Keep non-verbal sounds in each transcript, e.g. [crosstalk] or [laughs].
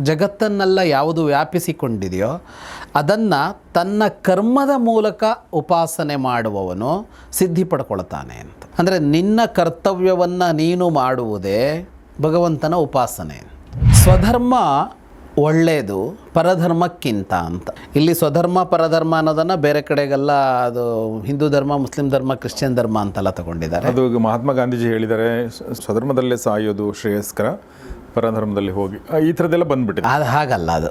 ಜಗತ್ತನ್ನೆಲ್ಲ ಯಾವುದು ವ್ಯಾಪಿಸಿಕೊಂಡಿದೆಯೋ ಅದನ್ನು ತನ್ನ ಕರ್ಮದ ಮೂಲಕ ಉಪಾಸನೆ ಮಾಡುವವನು ಸಿದ್ಧಿ ಪಡ್ಕೊಳ್ತಾನೆ ಅಂತ. ಅಂದರೆ ನಿನ್ನ ಕರ್ತವ್ಯವನ್ನು ನೀನು ಮಾಡುವುದೇ ಭಗವಂತನ ಉಪಾಸನೆ. ಸ್ವಧರ್ಮ ಒಳ್ಳೆಯದು ಪರಧರ್ಮಕ್ಕಿಂತ ಅಂತ. ಇಲ್ಲಿ ಸ್ವಧರ್ಮ, ಪರಧರ್ಮ ಅನ್ನೋದನ್ನು ಬೇರೆ ಕಡೆಗೆಲ್ಲ ಅದು ಹಿಂದೂ ಧರ್ಮ, ಮುಸ್ಲಿಂ ಧರ್ಮ, ಕ್ರಿಶ್ಚಿಯನ್ ಧರ್ಮ ಅಂತೆಲ್ಲ ತಗೊಂಡಿದ್ದಾರೆ. ಅದು ಮಹಾತ್ಮ ಗಾಂಧೀಜಿ ಹೇಳಿದ್ದಾರೆ ಸ್ವಧರ್ಮದಲ್ಲೇ ಸಾಯೋದು ಶ್ರೇಯಸ್ಕರ. ಪರಧರ್ಮದಲ್ಲಿ ಹೋಗಿ ಈ ಥರದ್ದೆಲ್ಲ ಬಂದ್ಬಿಟ್ಟಿದೆ. ಅದು ಹಾಗಲ್ಲ ಅದು.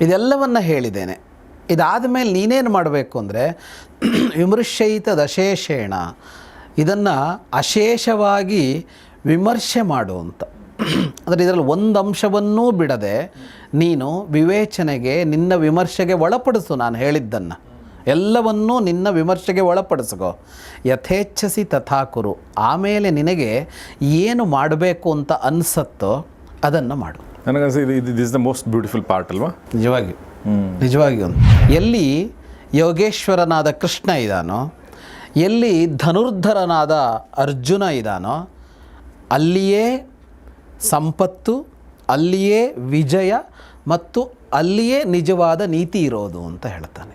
ಇದೆಲ್ಲವನ್ನು ಹೇಳಿದ್ದೇನೆ. ಇದಾದ ಮೇಲೆ ನೀನೇನು ಮಾಡಬೇಕು ಅಂದರೆ, ವಿಮರ್ಶಯಿತ ದಶೇಷೇಣ, ಇದನ್ನು ಅಶೇಷವಾಗಿ ವಿಮರ್ಶೆ ಮಾಡು ಅಂತ. ಅಂದರೆ ಇದರಲ್ಲಿ ಒಂದು ಅಂಶವನ್ನೂ ಬಿಡದೆ ನೀನು ವಿವೇಚನೆಗೆ, ನಿನ್ನ ವಿಮರ್ಶೆಗೆ ಒಳಪಡಿಸು ನಾನು ಹೇಳಿದ್ದನ್ನು. ಎಲ್ಲವನ್ನೂ ನಿನ್ನ ವಿಮರ್ಶೆಗೆ ಒಳಪಡಿಸ್ಕೋ. ಯಥೇಚ್ಛಸಿ ತಥಾಕುರು. ಆಮೇಲೆ ನಿನಗೆ ಏನು ಮಾಡಬೇಕು ಅಂತ ಅನಿಸತ್ತೋ ಅದನ್ನು ಮಾಡು. ನನಗನ್ಸ ಇದು ಇದು this the most beautiful part ಅಲ್ವಾ? ನಿಜವಾಗಿಯೂ ನಿಜವಾಗಿಯೂ ಎಲ್ಲಿ ಯೋಗೇಶ್ವರನಾದ ಕೃಷ್ಣ ಇದ್ದಾನೋ ಎಲ್ಲಿ ಧನುರ್ಧರನಾದ ಅರ್ಜುನ ಇದ್ದಾನೋ ಅಲ್ಲಿಯೇ ಸಂಪತ್ತು ಅಲ್ಲಿಯೇ ವಿಜಯ ಮತ್ತು ಅಲ್ಲಿಯೇ ನಿಜವಾದ ನೀತಿ ಇರೋದು ಅಂತ ಹೇಳ್ತಾನೆ.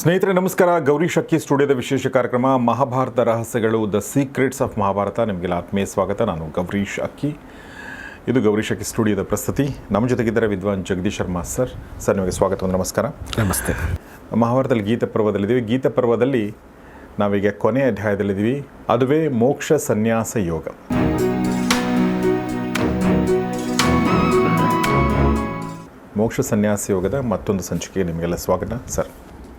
ಸ್ನೇಹಿತರೆ ನಮಸ್ಕಾರ. ಗೌರಿ ಶಕ್ಕಿ ಸ್ಟುಡಿಯೋದ ವಿಶೇಷ ಕಾರ್ಯಕ್ರಮ ಮಹಾಭಾರತ ರಹಸ್ಯಗಳು ದ ಸೀಕ್ರೆಟ್ಸ್ ಆಫ್ ಮಹಾಭಾರತ ನಿಮಗೆಲ್ಲ ಆತ್ಮೀಯ ಸ್ವಾಗತ. ನಾನು ಗೌರೀಶ್ ಅಕ್ಕಿ ಇದು ಗೌರೀಶ್ ಅಕ್ಕಿ ಸ್ಟುಡಿಯೋದ ಪ್ರಸ್ತುತಿ. ನಮ್ಮ ಜೊತೆಗಿದ್ದಾರೆ ವಿದ್ವಾನ್ ಜಗದೀಶ್ ಶರ್ಮಾ ಸರ್. ಸರ್ ನಿಮಗೆ ಸ್ವಾಗತ ನಮಸ್ಕಾರ. ನಮಸ್ತೆ. ಮಹಾಭಾರತದಲ್ಲಿ ಗೀತ ಪರ್ವದಲ್ಲಿದ್ದೀವಿ. ಗೀತ ಪರ್ವದಲ್ಲಿ ನಾವೀಗ ಕೊನೆಯ ಅಧ್ಯಾಯದಲ್ಲಿದ್ದೀವಿ. ಅದುವೇ ಮೋಕ್ಷ ಸನ್ಯಾಸ ಯೋಗ. ಮೋಕ್ಷ ಸನ್ಯಾಸ ಯೋಗದ ಮತ್ತೊಂದು ಸಂಚಿಕೆಗೆ ನಿಮಗೆಲ್ಲ ಸ್ವಾಗತ ಸರ್.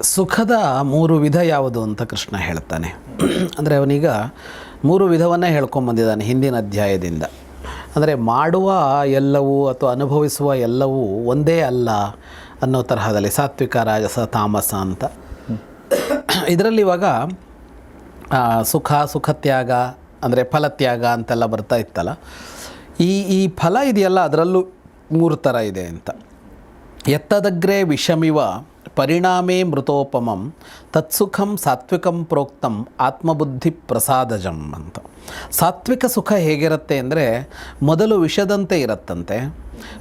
ಸುಖದ ಮೂರು ವಿಧ ಯಾವುದು ಅಂತ ಕೃಷ್ಣ ಹೇಳ್ತಾನೆ. ಅಂದರೆ ಅವನೀಗ ಮೂರು ವಿಧವನ್ನೇ ಹೇಳ್ಕೊಂಬಂದಿದ್ದಾನೆ ಹಿಂದಿನ ಅಧ್ಯಾಯದಿಂದ. ಅಂದರೆ ಮಾಡುವ ಎಲ್ಲವೂ ಅಥವಾ ಅನುಭವಿಸುವ ಎಲ್ಲವೂ ಒಂದೇ ಅಲ್ಲ ಅನ್ನೋ ತರಹದಲ್ಲಿ ಸಾತ್ವಿಕ, ರಾಜಸ, ತಾಮಸ ಅಂತ. ಇದರಲ್ಲಿ ಇವಾಗ ಸುಖ, ಸುಖತ್ಯಾಗ, ಅಂದರೆ ಫಲತ್ಯಾಗ ಅಂತೆಲ್ಲ ಬರ್ತಾ ಇತ್ತಲ್ಲ. ಈ ಈ ಫಲ ಇದೆಯಲ್ಲ, ಅದರಲ್ಲೂ ಮೂರು ಥರ ಇದೆ ಅಂತ. ಎತ್ತದಗ್ರೆ ವಿಷಮಿವ ಪರಿಣಾಮೇ ಮೃತೋಪಮಂ ತತ್ಸುಖಂ ಸಾತ್ವಿಕಂ ಪ್ರೋಕ್ತಂ ಆತ್ಮಬುದ್ಧಿ ಪ್ರಸಾದಜಂ ಅಂತ. ಸಾತ್ವಿಕ ಸುಖ ಹೇಗಿರುತ್ತೆ ಅಂದರೆ ಮೊದಲು ವಿಷದಂತೆ ಇರುತ್ತಂತೆ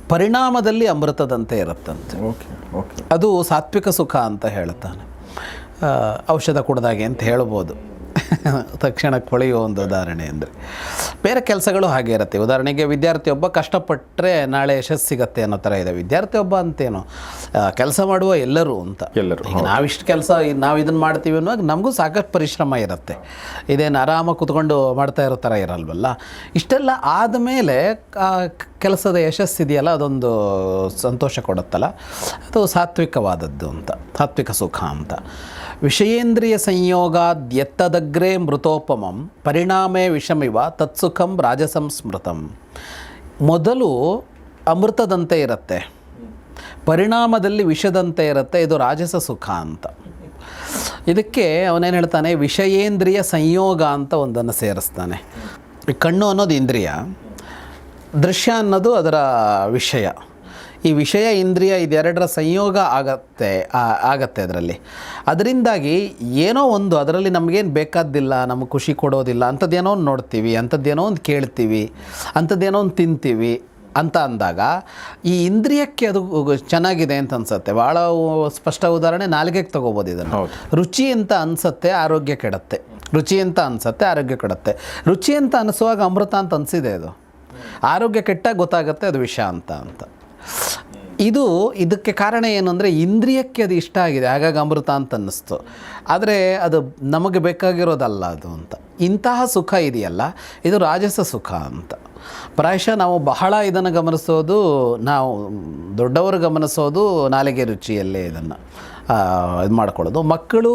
ಪರಿಣಾಮದಲ್ಲಿ ಅಮೃತದಂತೆ ಇರುತ್ತಂತೆ. Okay okay. ಅದು ಸಾತ್ವಿಕ ಸುಖ ಅಂತ ಹೇಳುತ್ತಾನೆ ಔಷಧ ಕುಡ್ದಾಗೆ ಅಂತ ಹೇಳ್ಬೋದು. ತಕ್ಷಣಕ್ಕೆ ಕೊಳೆಯುವ ಒಂದು ಉದಾಹರಣೆ ಅಂದರೆ. ಬೇರೆ ಕೆಲಸಗಳು ಹಾಗೆ ಇರುತ್ತೆ. ಉದಾಹರಣೆಗೆ ವಿದ್ಯಾರ್ಥಿ ಒಬ್ಬ ಕಷ್ಟಪಟ್ಟರೆ ನಾಳೆ ಯಶಸ್ಸು ಸಿಗತ್ತೆ ಅನ್ನೋ ಥರ ಇದೆ. ವಿದ್ಯಾರ್ಥಿ ಒಬ್ಬ ಅಂತೇನು ಕೆಲಸ ಮಾಡುವ ಎಲ್ಲರೂ ಅಂತ. ಎಲ್ಲರೂ, ಈಗ ನಾವಿಷ್ಟು ಕೆಲಸ ನಾವು ಇದನ್ನು ಮಾಡ್ತೀವಿ ಅನ್ನೋವಾಗ ನಮಗೂ ಸಾಕಷ್ಟು ಪರಿಶ್ರಮ ಇರುತ್ತೆ. ಇದೇನು ಆರಾಮಾಗಿ ಕುತ್ಕೊಂಡು ಮಾಡ್ತಾ ಇರೋ ಥರ ಇರಲ್ವಲ್ಲ? ಇಷ್ಟೆಲ್ಲ ಆದಮೇಲೆ ಕೆಲಸದ ಯಶಸ್ಸಿದೆಯಲ್ಲ ಅದೊಂದು ಸಂತೋಷ ಕೊಡುತ್ತಲ್ಲ? ಅದು ಸಾತ್ವಿಕವಾದದ್ದು ಅಂತ ಸಾತ್ವಿಕ ಸುಖ ಅಂತ. ವಿಷಯೇಂದ್ರಿಯ ಸಂಯೋಗಾದ್ಯತ್ತದಗ್ರೇ ಮೃತೋಪಮಂ, ಪರಿಣಾಮೇ ವಿಷಮಿವ, ತತ್ಸುಖಂ ರಾಜಸಂ ಸ್ಮೃತಂ ಮೊದಲು ಅಮೃತದಂತೆ ಇರುತ್ತೆ. ಪರಿಣಾಮದಲ್ಲಿ ವಿಷದಂತೆ ಇರುತ್ತೆ, ಇದು ರಾಜಸ ಸುಖ ಅಂತ. ಇದಕ್ಕೆ ಅವನೇನು ಹೇಳ್ತಾನೆ, ವಿಷಯೇಂದ್ರಿಯ ಸಂಯೋಗ ಅಂತ ಒಂದನ್ನು ಸೇರಿಸ್ತಾನೆ. ಕಣ್ಣು ಅನ್ನೋದು ಇಂದ್ರಿಯ, ದೃಶ್ಯ ಅನ್ನೋದು ಅದರ ವಿಷಯ. ಈ ವಿಷಯ ಇಂದ್ರಿಯ ಇದೆರಡರ ಸಂಯೋಗ ಆಗತ್ತೆ ಆಗತ್ತೆ ಅದರಲ್ಲಿ. ಅದರಿಂದಾಗಿ ಏನೋ ಒಂದು ಅದರಲ್ಲಿ ನಮಗೇನು ಬೇಕಾದ್ದಿಲ್ಲ ನಮಗೆ ಖುಷಿ ಕೊಡೋದಿಲ್ಲ ಅಂಥದ್ದೇನೋ ಒಂದು ನೋಡ್ತೀವಿ ಅಂಥದ್ದೇನೋ ಒಂದು ಕೇಳ್ತೀವಿ ಅಂಥದ್ದೇನೋ ಒಂದು ತಿಂತೀವಿ ಅಂತ ಅಂದಾಗ ಈ ಇಂದ್ರಿಯಕ್ಕೆ ಅದು ಚೆನ್ನಾಗಿದೆ ಅಂತ ಅನ್ಸುತ್ತೆ. ಭಾಳ ಸ್ಪಷ್ಟ ಉದಾಹರಣೆ ನಾಲ್ಗೆಗೆ ತಗೋಬೋದು ಇದನ್ನು. ರುಚಿ ಅಂತ ಅನ್ಸತ್ತೆ ಆರೋಗ್ಯ ಕೆಡತ್ತೆ. ರುಚಿ ಅಂತ ಅನ್ಸತ್ತೆ ಆರೋಗ್ಯ ಕೆಡತ್ತೆ. ರುಚಿ ಅಂತ ಅನಿಸುವಾಗ ಅಮೃತ ಅಂತ ಅನಿಸಿದೆ ಅದು. ಆರೋಗ್ಯ ಕೆಟ್ಟಾಗ ಗೊತ್ತಾಗುತ್ತೆ ಅದು ವಿಷ ಅಂತ ಅಂತ. ಇದು ಇದಕ್ಕೆ ಕಾರಣ ಏನು ಅಂದರೆ ಇಂದ್ರಿಯಕ್ಕೆ ಅದು ಇಷ್ಟ ಆಗಿದೆ. ಹಾಗಾಗಿ ಅಮೃತ ಅಂತ ಅನ್ನಿಸ್ತು. ಆದರೆ ಅದು ನಮಗೆ ಬೇಕಾಗಿರೋದಲ್ಲ ಅದು ಅಂತ. ಇಂತಹ ಸುಖ ಇದೆಯಲ್ಲ, ಇದು ರಾಜಸ ಸುಖ ಅಂತ. ಪ್ರಾಯಶಃ ನಾವು ಬಹಳ ಇದನ್ನು ಗಮನಿಸೋದು, ನಾವು ದೊಡ್ಡವರು ಗಮನಿಸೋದು ನಾಲಿಗೆ ರುಚಿಯಲ್ಲೇ ಇದನ್ನು. ಇದು ಮಾಡ್ಕೊಳ್ಳೋದು. ಮಕ್ಕಳು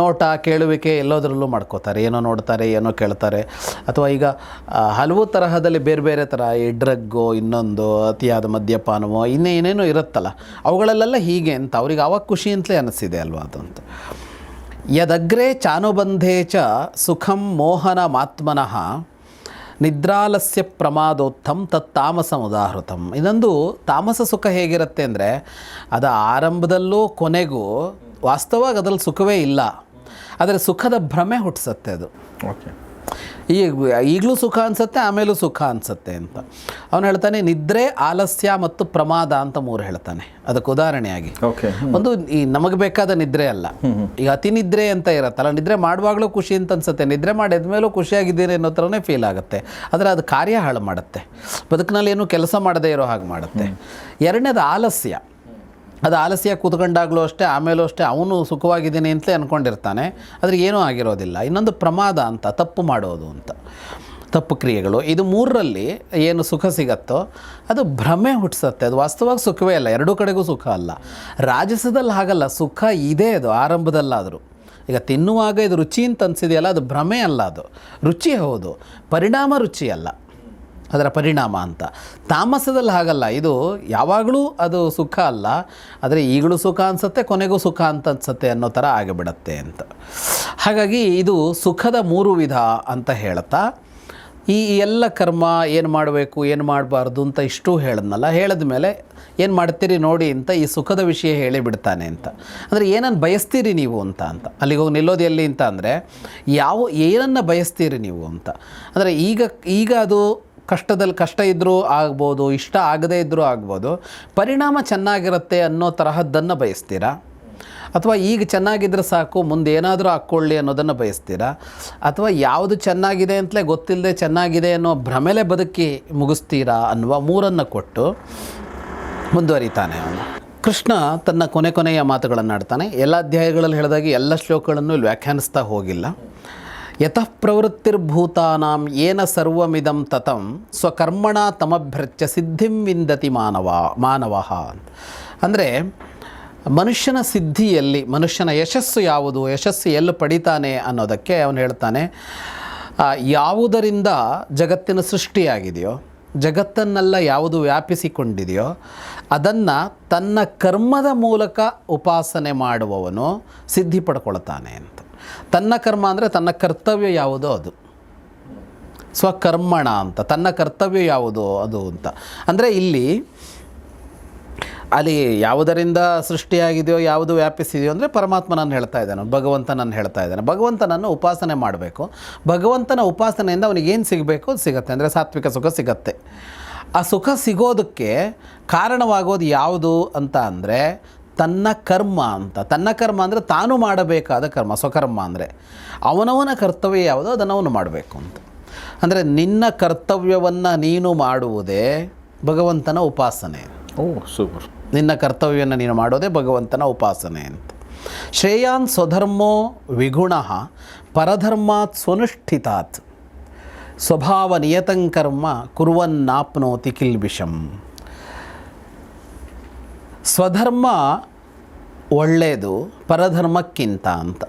ನೋಟ ಕೇಳುವಿಕೆ ಎಲ್ಲೋದ್ರಲ್ಲೂ ಮಾಡ್ಕೋತಾರೆ. ಏನೋ ನೋಡ್ತಾರೆ, ಏನೋ ಕೇಳ್ತಾರೆ. ಅಥವಾ ಈಗ ಹಲವು ತರಹದಲ್ಲಿ ಬೇರೆ ಬೇರೆ ಥರ ಈ ಡ್ರಗ್ಗು, ಇನ್ನೊಂದು ಅತಿಯಾದ ಮದ್ಯಪಾನವೋ, ಇನ್ನೇ ಏನೇನೋ ಇರುತ್ತಲ್ಲ, ಅವುಗಳಲ್ಲೆಲ್ಲ ಹೀಗೆ ಅಂತ ಅವ್ರಿಗೆ ಆವಾಗ ಖುಷಿ ಅಂತಲೇ ಅನಿಸಿದೆ ಅಲ್ವಾ ಅದಂತ. ಯದಗ್ರೆ ಚಾನುಬಂಧೇ ಚ ಸುಖಂ ಮೋಹನ ಮಾತ್ಮನಃ ನಿದ್ರಾಲಸ್ಯ ಪ್ರಮಾದೋತ್ತಮ್ ಉದಾಹೃತಂ. ಇದೊಂದು ತಾಮಸ ಸುಖ ಹೇಗಿರುತ್ತೆ ಅಂದರೆ ಅದು ಆರಂಭದಲ್ಲೂ ಕೊನೆಗೂ ವಾಸ್ತವವಾಗಿ ಅದರಲ್ಲಿ ಸುಖವೇ ಇಲ್ಲ. ಆದರೆ ಸುಖದ ಭ್ರಮೆ ಹುಟ್ಟಿಸುತ್ತೆ ಅದು. ಓಕೆ ಈಗ ಈಗಲೂ ಸುಖ ಅನಿಸುತ್ತೆ ಆಮೇಲೂ ಸುಖ ಅನಿಸುತ್ತೆ ಅಂತ. ಅವನು ಹೇಳ್ತಾನೆ ನಿದ್ರೆ ಆಲಸ್ಯ ಮತ್ತು ಪ್ರಮಾದ ಅಂತ ಮೂರು ಹೇಳ್ತಾನೆ. ಅದಕ್ಕೆ ಉದಾಹರಣೆಯಾಗಿ. ಓಕೆ. ಒಂದು ಈ ನಮಗೆ ಬೇಕಾದ ನಿದ್ರೆ ಅಲ್ಲ. ಈಗ ಅತಿ ನಿದ್ರೆ ಅಂತ ಇರತ್ತಲ್ಲ ನಿದ್ರೆ ಮಾಡುವಾಗಲೂ ಖುಷಿ ಅಂತ ಅನ್ಸುತ್ತೆ. ನಿದ್ರೆ ಮಾಡಿದ ಮೇಲೂ ಖುಷಿಯಾಗಿದ್ದೀನಿ ಅನ್ನೋ ಥರನೇ ಫೀಲ್ ಆಗುತ್ತೆ. ಆದರೆ ಅದು ಕಾರ್ಯ ಹಾಳು ಮಾಡುತ್ತೆ. ಬದುಕಿನಲ್ಲಿ ಏನು ಕೆಲಸ ಮಾಡದೇ ಇರೋ ಹಾಗೆ ಮಾಡುತ್ತೆ. ಎರಡನೇದು ಆಲಸ್ಯ. ಅದು ಆಲಸ್ಯ ಕೂತ್ಕೊಂಡಾಗಲೂ ಅಷ್ಟೇ, ಆಮೇಲೂ ಅಷ್ಟೇ ಅವನು ಸುಖವಾಗಿದ್ದೀನಿ ಅಂತಲೇ ಅಂದ್ಕೊಂಡಿರ್ತಾನೆ ಆದರೆ ಏನೂ ಆಗಿರೋದಿಲ್ಲ. ಇನ್ನೊಂದು ಪ್ರಮಾದ ಅಂತ, ತಪ್ಪು ಮಾಡೋದು ಅಂತ. ತಪ್ಪು ಕ್ರಿಯೆಗಳು. ಇದು ಮೂರರಲ್ಲಿ ಏನು ಸುಖ ಸಿಗತ್ತೋ, ಅದು ಭ್ರಮೆ ಹುಟ್ಟಿಸುತ್ತೆ. ಅದು ವಾಸ್ತವವಾಗಿ ಸುಖವೇ ಅಲ್ಲ, ಎರಡೂ ಕಡೆಗೂ ಸುಖ ಅಲ್ಲ. ರಾಜಸದಲ್ಲಿ ಹಾಗಲ್ಲ, ಸುಖ ಇದೆ ಅದು, ಆರಂಭದಲ್ಲಾದರೂ. ಈಗ ತಿನ್ನುವಾಗ ಇದು ರುಚಿ ಅಂತ ಅನಿಸಿದೆಯಲ್ಲ, ಅದು ಭ್ರಮೆ ಅಲ್ಲ ಅದು. ರುಚಿ ಹೌದು. ಪರಿಣಾಮ ರುಚಿ ಅಲ್ಲ. ಅದರ ಪರಿಣಾಮ ಅಂತ. ತಾಮಸದಲ್ಲಿ ಹಾಗಲ್ಲ, ಇದು ಯಾವಾಗಲೂ ಅದು ಸುಖ ಅಲ್ಲ, ಆದರೆ ಈಗಲೂ ಸುಖ ಅನಿಸುತ್ತೆ, ಕೊನೆಗೂ ಸುಖ ಅಂತ ಅನ್ಸುತ್ತೆ ಅನ್ನೋ ಥರ ಆಗಿಬಿಡತ್ತೆ ಅಂತ. ಹಾಗಾಗಿ ಇದು ಸುಖದ ಮೂರು ವಿಧ ಅಂತ ಹೇಳ್ತಾ ಈ ಎಲ್ಲ ಕರ್ಮ ಏನು ಮಾಡಬೇಕು, ಏನು ಮಾಡಬಾರ್ದು ಅಂತ ಇಷ್ಟು ಹೇಳಿದ್ನಲ್ಲ ಹೇಳಿದ ಮೇಲೆ ಏನು ಮಾಡ್ತೀರಿ ನೋಡಿ ಅಂತ ಈ ಸುಖದ ವಿಷಯ ಹೇಳಿಬಿಡ್ತಾನೆ ಅಂತ. ಅಂದರೆ ಏನನ್ನು ಬಯಸ್ತೀರಿ ನೀವು ಅಂತ ಅಂತ. ಅಲ್ಲಿಗೆ ಹೋಗಿ ನಿಲ್ಲೋದು ಎಲ್ಲಿ ಅಂತ ಅಂದರೆ, ಯಾವ ಏನನ್ನು ಬಯಸ್ತೀರಿ ನೀವು ಅಂತ. ಅಂದರೆ ಈಗ ಈಗ ಅದು ಕಷ್ಟದಲ್ಲಿ ಕಷ್ಟ ಇದ್ದರೂ ಆಗ್ಬೋದು, ಇಷ್ಟ ಆಗದೇ ಇದ್ದರೂ ಆಗ್ಬೋದು, ಪರಿಣಾಮ ಚೆನ್ನಾಗಿರುತ್ತೆ ಅನ್ನೋ ತರಹದ್ದನ್ನು ಬಯಸ್ತೀರಾ? ಅಥವಾ ಈಗ ಚೆನ್ನಾಗಿದ್ರೆ ಸಾಕು, ಮುಂದೆ ಏನಾದರೂ ಹಾಕ್ಕೊಳ್ಳಿ ಅನ್ನೋದನ್ನು ಬಯಸ್ತೀರಾ? ಅಥವಾ ಯಾವುದು ಚೆನ್ನಾಗಿದೆ ಅಂತಲೇ ಗೊತ್ತಿಲ್ಲದೆ ಚೆನ್ನಾಗಿದೆ ಅನ್ನೋ ಭ್ರಮೆಲೆ ಬದುಕಿ ಮುಗಿಸ್ತೀರಾ ಅನ್ನುವ ಮೂರನ್ನು ಕೊಟ್ಟು ಮುಂದುವರಿತಾನೆ ಅವನು. ಕೃಷ್ಣ ತನ್ನ ಕೊನೆ ಕೊನೆಯ ಮಾತುಗಳನ್ನು ಆಡ್ತಾನೆ ಎಲ್ಲ ಅಧ್ಯಾಯಗಳಲ್ಲಿ ಹೇಳಿದಾಗೆ ಎಲ್ಲ ಶ್ಲೋಕಗಳನ್ನು ಇಲ್ಲಿ ವ್ಯಾಖ್ಯಾನಿಸ್ತಾ ಹೋಗಿಲ್ಲ. ಯತಃ ಪ್ರವೃತ್ತಿರ್ಭೂತಾನಾಂ ಏನ ಸರ್ವಮಿದಂ ತತಂ ಸ್ವಕರ್ಮಣ ತಮಭ್ರಚ್ಚ ಸಿದ್ಧಿಂ ವಿಂದತಿ ಮಾನವ ಮಾನವ ಅಂದರೆ ಮನುಷ್ಯನ ಸಿದ್ಧಿಯಲ್ಲಿ, ಮನುಷ್ಯನ ಯಶಸ್ಸು ಯಾವುದು, ಯಶಸ್ಸು ಎಲ್ಲಿ ಪಡಿತಾನೆ ಅನ್ನೋದಕ್ಕೆ ಅವನು ಹೇಳ್ತಾನೆ ಯಾವುದರಿಂದ ಜಗತ್ತಿನ ಸೃಷ್ಟಿಯಾಗಿದೆಯೋ, ಜಗತ್ತನ್ನೆಲ್ಲ ಯಾವುದು ವ್ಯಾಪಿಸಿಕೊಂಡಿದೆಯೋ, ಅದನ್ನು ತನ್ನ ಕರ್ಮದ ಮೂಲಕ ಉಪಾಸನೆ ಮಾಡುವವನು ಸಿದ್ಧಿ ಪಡ್ಕೊಳ್ತಾನೆ ಅಂತ. ತನ್ನ ಕರ್ಮ ಅಂದರೆ ತನ್ನ ಕರ್ತವ್ಯ ಯಾವುದೋ ಅದು? ಸ್ವಕರ್ಮಣ ಅಂತ, ತನ್ನ ಕರ್ತವ್ಯ ಯಾವುದು ಅದು ಅಂತ. ಅಂದರೆ ಇಲ್ಲಿ ಅಲ್ಲಿ ಯಾವುದರಿಂದ ಸೃಷ್ಟಿಯಾಗಿದೆಯೋ, ಯಾವುದು ವ್ಯಾಪಿಸಿದೆಯೋ ಅಂದರೆ ಪರಮಾತ್ಮನನ್ನು ಹೇಳ್ತಾ ಇದ್ದಾನೆ ಭಗವಂತನನ್ನು ಹೇಳ್ತಾ ಇದ್ದಾನೆ. ಭಗವಂತನನ್ನು ಉಪಾಸನೆ ಮಾಡಬೇಕು. ಭಗವಂತನ ಉಪಾಸನೆಯಿಂದ ಅವನಿಗೇನು ಸಿಗಬೇಕು? ಅದು ಸಿಗತ್ತೆ. ಅಂದರೆ ಸಾತ್ವಿಕ ಸುಖ ಸಿಗತ್ತೆ. ಆ ಸುಖ ಸಿಗೋದಕ್ಕೆ ಕಾರಣವಾಗೋದು ಯಾವುದು ಅಂತ ಅಂದರೆ ತನ್ನ ಕರ್ಮ ಅಂತ. ತನ್ನ ಕರ್ಮ ಅಂದರೆ ತಾನು ಮಾಡಬೇಕಾದ ಕರ್ಮ ಸ್ವಕರ್ಮ ಅಂದರೆ. ಅವನವನ ಕರ್ತವ್ಯ ಯಾವುದೋ? ಅದನ್ನು ಅವನು ಮಾಡಬೇಕು ಅಂತ. ಅಂದರೆ ನಿನ್ನ ಕರ್ತವ್ಯವನ್ನು ನೀನು ಮಾಡುವುದೇ ಭಗವಂತನ ಉಪಾಸನೆ. ಓ ಸೂಪರ್. ನಿನ್ನ ಕರ್ತವ್ಯವನ್ನು ನೀನು ಮಾಡೋದೇ ಭಗವಂತನ ಉಪಾಸನೆ ಅಂತ. ಶ್ರೇಯಾನ್ ಸ್ವಧರ್ಮೋ ವಿಗುಣ ಪರಧರ್ಮಾತ್ ಸ್ವನುಷ್ಠಿತಾತ್. ಸ್ವಭಾವ ನಿಯತಂಕರ್ಮ ಕುರುವನ್ನಾಪ್ನೋತಿ ಕಿಲ್ಬಿಷಂ ಸ್ವಧರ್ಮ ಒಳ್ಳೆಯದು ಪರಧರ್ಮಕ್ಕಿಂತ ಅಂತ.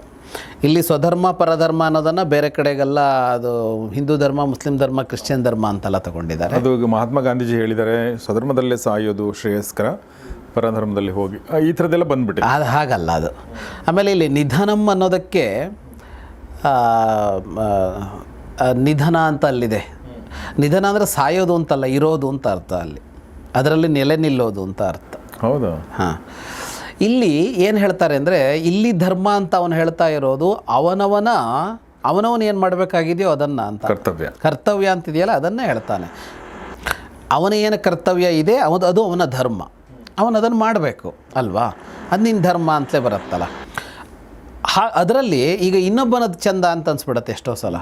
ಇಲ್ಲಿ ಸ್ವಧರ್ಮ ಪರಧರ್ಮ ಅನ್ನೋದನ್ನು ಬೇರೆ ಕಡೆಗೆಲ್ಲ ಅದು ಹಿಂದೂ ಧರ್ಮ ಮುಸ್ಲಿಂ ಧರ್ಮ ಕ್ರಿಶ್ಚಿಯನ್ ಧರ್ಮ ಅಂತೆಲ್ಲ ತಗೊಂಡಿದ್ದಾರೆ. ಅದು ಮಹಾತ್ಮ ಗಾಂಧೀಜಿ ಹೇಳಿದ್ದಾರೆ ಸ್ವಧರ್ಮದಲ್ಲೇ ಸಾಯೋದು ಶ್ರೇಯಸ್ಕರ ಪರಧರ್ಮದಲ್ಲಿ ಹೋಗಿ. ಈ ಥರದ್ದೆಲ್ಲ ಬಂದ್ಬಿಟ್ಟು ಅದು ಹಾಗಲ್ಲ ಅದು. ಆಮೇಲೆ ಇಲ್ಲಿ ನಿಧನಂ ಅನ್ನೋದಕ್ಕೆ ನಿಧನ ಅಂತ ಅಲ್ಲಿದೆ. ನಿಧನ ಅಂದರೆ ಸಾಯೋದು ಅಂತಲ್ಲ ಇರೋದು ಅಂತ ಅರ್ಥ ಅಲ್ಲಿ. ಅದರಲ್ಲಿ ನೆಲೆ ನಿಲ್ಲೋದು ಅಂತ ಅರ್ಥ. ಹೌದಾ. ಹಾಂ. ಇಲ್ಲಿ ಏನು ಹೇಳ್ತಾರೆ ಅಂದರೆ ಇಲ್ಲಿ ಧರ್ಮ ಅಂತ ಅವನು ಹೇಳ್ತಾ ಇರೋದು ಅವನವನ ಅವನವನು ಏನು ಮಾಡಬೇಕಾಗಿದೆಯೋ ಅದನ್ನು ಅಂತ. ಕರ್ತವ್ಯ. ಕರ್ತವ್ಯ ಅಂತಿದೆಯಲ್ಲ ಅದನ್ನೇ ಹೇಳ್ತಾನೆ. ಅವನ ಏನು ಕರ್ತವ್ಯ ಇದೆ ಅವನು ಅದು ಅವನ ಧರ್ಮ. ಅವನು ಅದನ್ನು ಮಾಡಬೇಕು ಅಲ್ವಾ? ಅದು ನಿನ್ನ ಧರ್ಮ ಅಂತಲೇ ಬರುತ್ತಲ್ಲ. ಹಾ ಅದರಲ್ಲಿ ಈಗ ಇನ್ನೊಬ್ಬನದು ಚಂದ ಅಂತ ಅನ್ಸ್ಬಿಡತ್ತೆ ಎಷ್ಟೋ ಸಲ.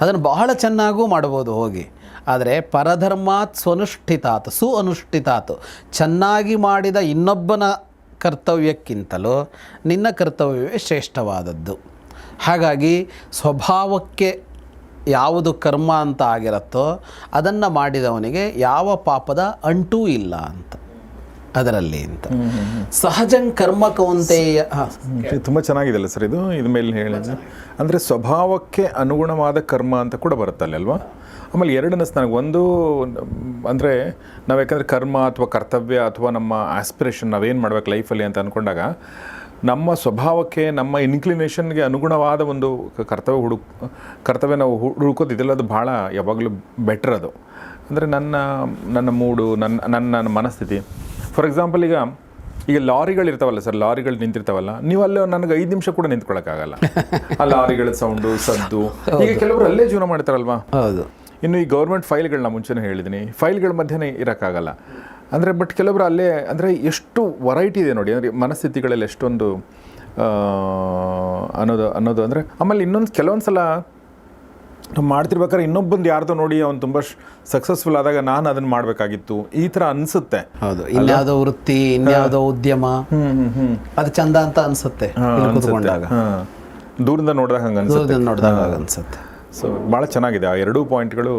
ಅದನ್ನು ಬಹಳ ಚೆನ್ನಾಗೂ ಮಾಡ್ಬೋದು ಹೋಗಿ. ಆದರೆ ಪರಧರ್ಮಾತ್ ಸ್ವನುಷ್ಠಿತಾತ್ ಸು ಅನುಷ್ಠಿತಾತ್ ಚೆನ್ನಾಗಿ ಮಾಡಿದ ಇನ್ನೊಬ್ಬನ ಕರ್ತವ್ಯಕ್ಕಿಂತಲೂ ನಿನ್ನ ಕರ್ತವ್ಯವೇ ಶ್ರೇಷ್ಠವಾದದ್ದು. ಹಾಗಾಗಿ ಸ್ವಭಾವಕ್ಕೆ ಯಾವುದು ಕರ್ಮ ಅಂತ ಆಗಿರುತ್ತೋ ಅದನ್ನು ಮಾಡಿದವನಿಗೆ ಯಾವ ಪಾಪದ ಅಂಟೂ ಇಲ್ಲ ಅಂತ. ಅದರಲ್ಲಿ ಅಂತ. ಸಹಜಂ ಕರ್ಮ ಕೌಂತೆಯ ಹಾಂ. ತುಂಬ ಚೆನ್ನಾಗಿದೆಯಲ್ಲ ಸರ್ ಇದು? ಇದ ಮೇಲೆ ಹೇಳಿದ್ರೆ ಅಂದರೆ ಸ್ವಭಾವಕ್ಕೆ ಅನುಗುಣವಾದ ಕರ್ಮ ಅಂತ ಕೂಡ ಬರುತ್ತಲ್ಲ ಅಲ್ವಾ? ಆಮೇಲೆ ಎರಡನೇ ನನಗೆ ಒಂದು ಅಂದರೆ ನಾವು ಯಾಕಂದರೆ ಕರ್ಮ ಅಥವಾ ಕರ್ತವ್ಯ ಅಥವಾ ನಮ್ಮ ಆಸ್ಪಿರೇಷನ್ ನಾವೇನು ಮಾಡ್ಬೇಕು ಲೈಫಲ್ಲಿ ಅಂತ ಅಂದ್ಕೊಂಡಾಗ ನಮ್ಮ ಸ್ವಭಾವಕ್ಕೆ ನಮ್ಮ ಇನ್ಕ್ಲಿನೇಷನ್ಗೆ ಅನುಗುಣವಾದ ಒಂದು ಕರ್ತವ್ಯ ಹುಡುಕ್ ಕರ್ತವ್ಯ ನಾವು ಹು- ಇದೆಲ್ಲ ಅದು ಭಾಳ ಯಾವಾಗಲೂ ಬೆಟ್ರ್ ಅದು. ಅಂದರೆ ನನ್ನ ನನ್ನ ಮೂಡು ನನ್ನ ನನ್ನ ನನ್ನ ಮನಸ್ಥಿತಿ. ಫಾರ್ ಎಕ್ಸಾಂಪಲ್ ಈಗ ಈಗ ಲಾರಿಗಳು ಇರ್ತಾವಲ್ಲ ಸರ್ ಲಾರಿಗಳು ನಿಂತಿರ್ತಾವಲ್ಲ ನೀವು ಅಲ್ಲಿ ನನಗೆ ಐದು ನಿಮಿಷ ಕೂಡ ನಿಂತ್ಕೊಳ್ಳೋಕ್ಕಾಗಲ್ಲ ಆ ಲಾರಿಗಳ ಸೌಂಡು ಸದ್ದು ಈಗ ಕೆಲವರು ಅಲ್ಲೇ ಜೀವನ ಮಾಡ್ತಾರಲ್ವಾ? ಹೌದು. ಇನ್ನು ಈ ಗೌರ್ಮೆಂಟ್ ಫೈಲ್ಗಳನ್ನ ಮುಂಚೆನೇ ಹೇಳಿದ್ದೀನಿ ಫೈಲ್ಗಳ ಮಧ್ಯೆ ಇರೋಕ್ಕಾಗಲ್ಲ. ಅಂದರೆ ಬಟ್ ಕೆಲವರು ಅಲ್ಲೇ ಅಂದರೆ ಎಷ್ಟು ವರೈಟಿ ಇದೆ ನೋಡಿ. ಅಂದರೆ ಮನಸ್ಥಿತಿಗಳಲ್ಲಿ ಎಷ್ಟೊಂದು ಅನ್ನೋದು ಅನ್ನೋದು ಅಂದರೆ ಆಮೇಲೆ ಇನ್ನೊಂದು ಕೆಲವೊಂದು ಸಲ ನಾವು ಮಾಡ್ತಿರ್ಬೇಕಾದ್ರೆ ಇನ್ನೊಬ್ಬಂದು ಯಾರ್ದೋ ನೋಡಿ ಅವ್ನು ತುಂಬ ಸಕ್ಸಸ್ಫುಲ್ ಆದಾಗ ನಾನು ಅದನ್ನು ಮಾಡಬೇಕಾಗಿತ್ತು. ಈ ಥರ ಅನಿಸುತ್ತೆ. ಹೌದು. ಇನ್ಯಾವುದೋ ವೃತ್ತಿ ಇನ್ಯಾವುದೋ ಉದ್ಯಮ ಅದು ಚಂದ ಅಂತ ಅನ್ಸುತ್ತೆ. ದೂರದಿಂದ ನೋಡಿದಾಗ ಹಂಗೆ ನೋಡಿದಾಗ ಅನ್ಸುತ್ತೆ. ಸೊ ಭಾಳ ಚೆನ್ನಾಗಿದೆ. ಆ ಎರಡೂ ಪಾಯಿಂಟ್ಗಳು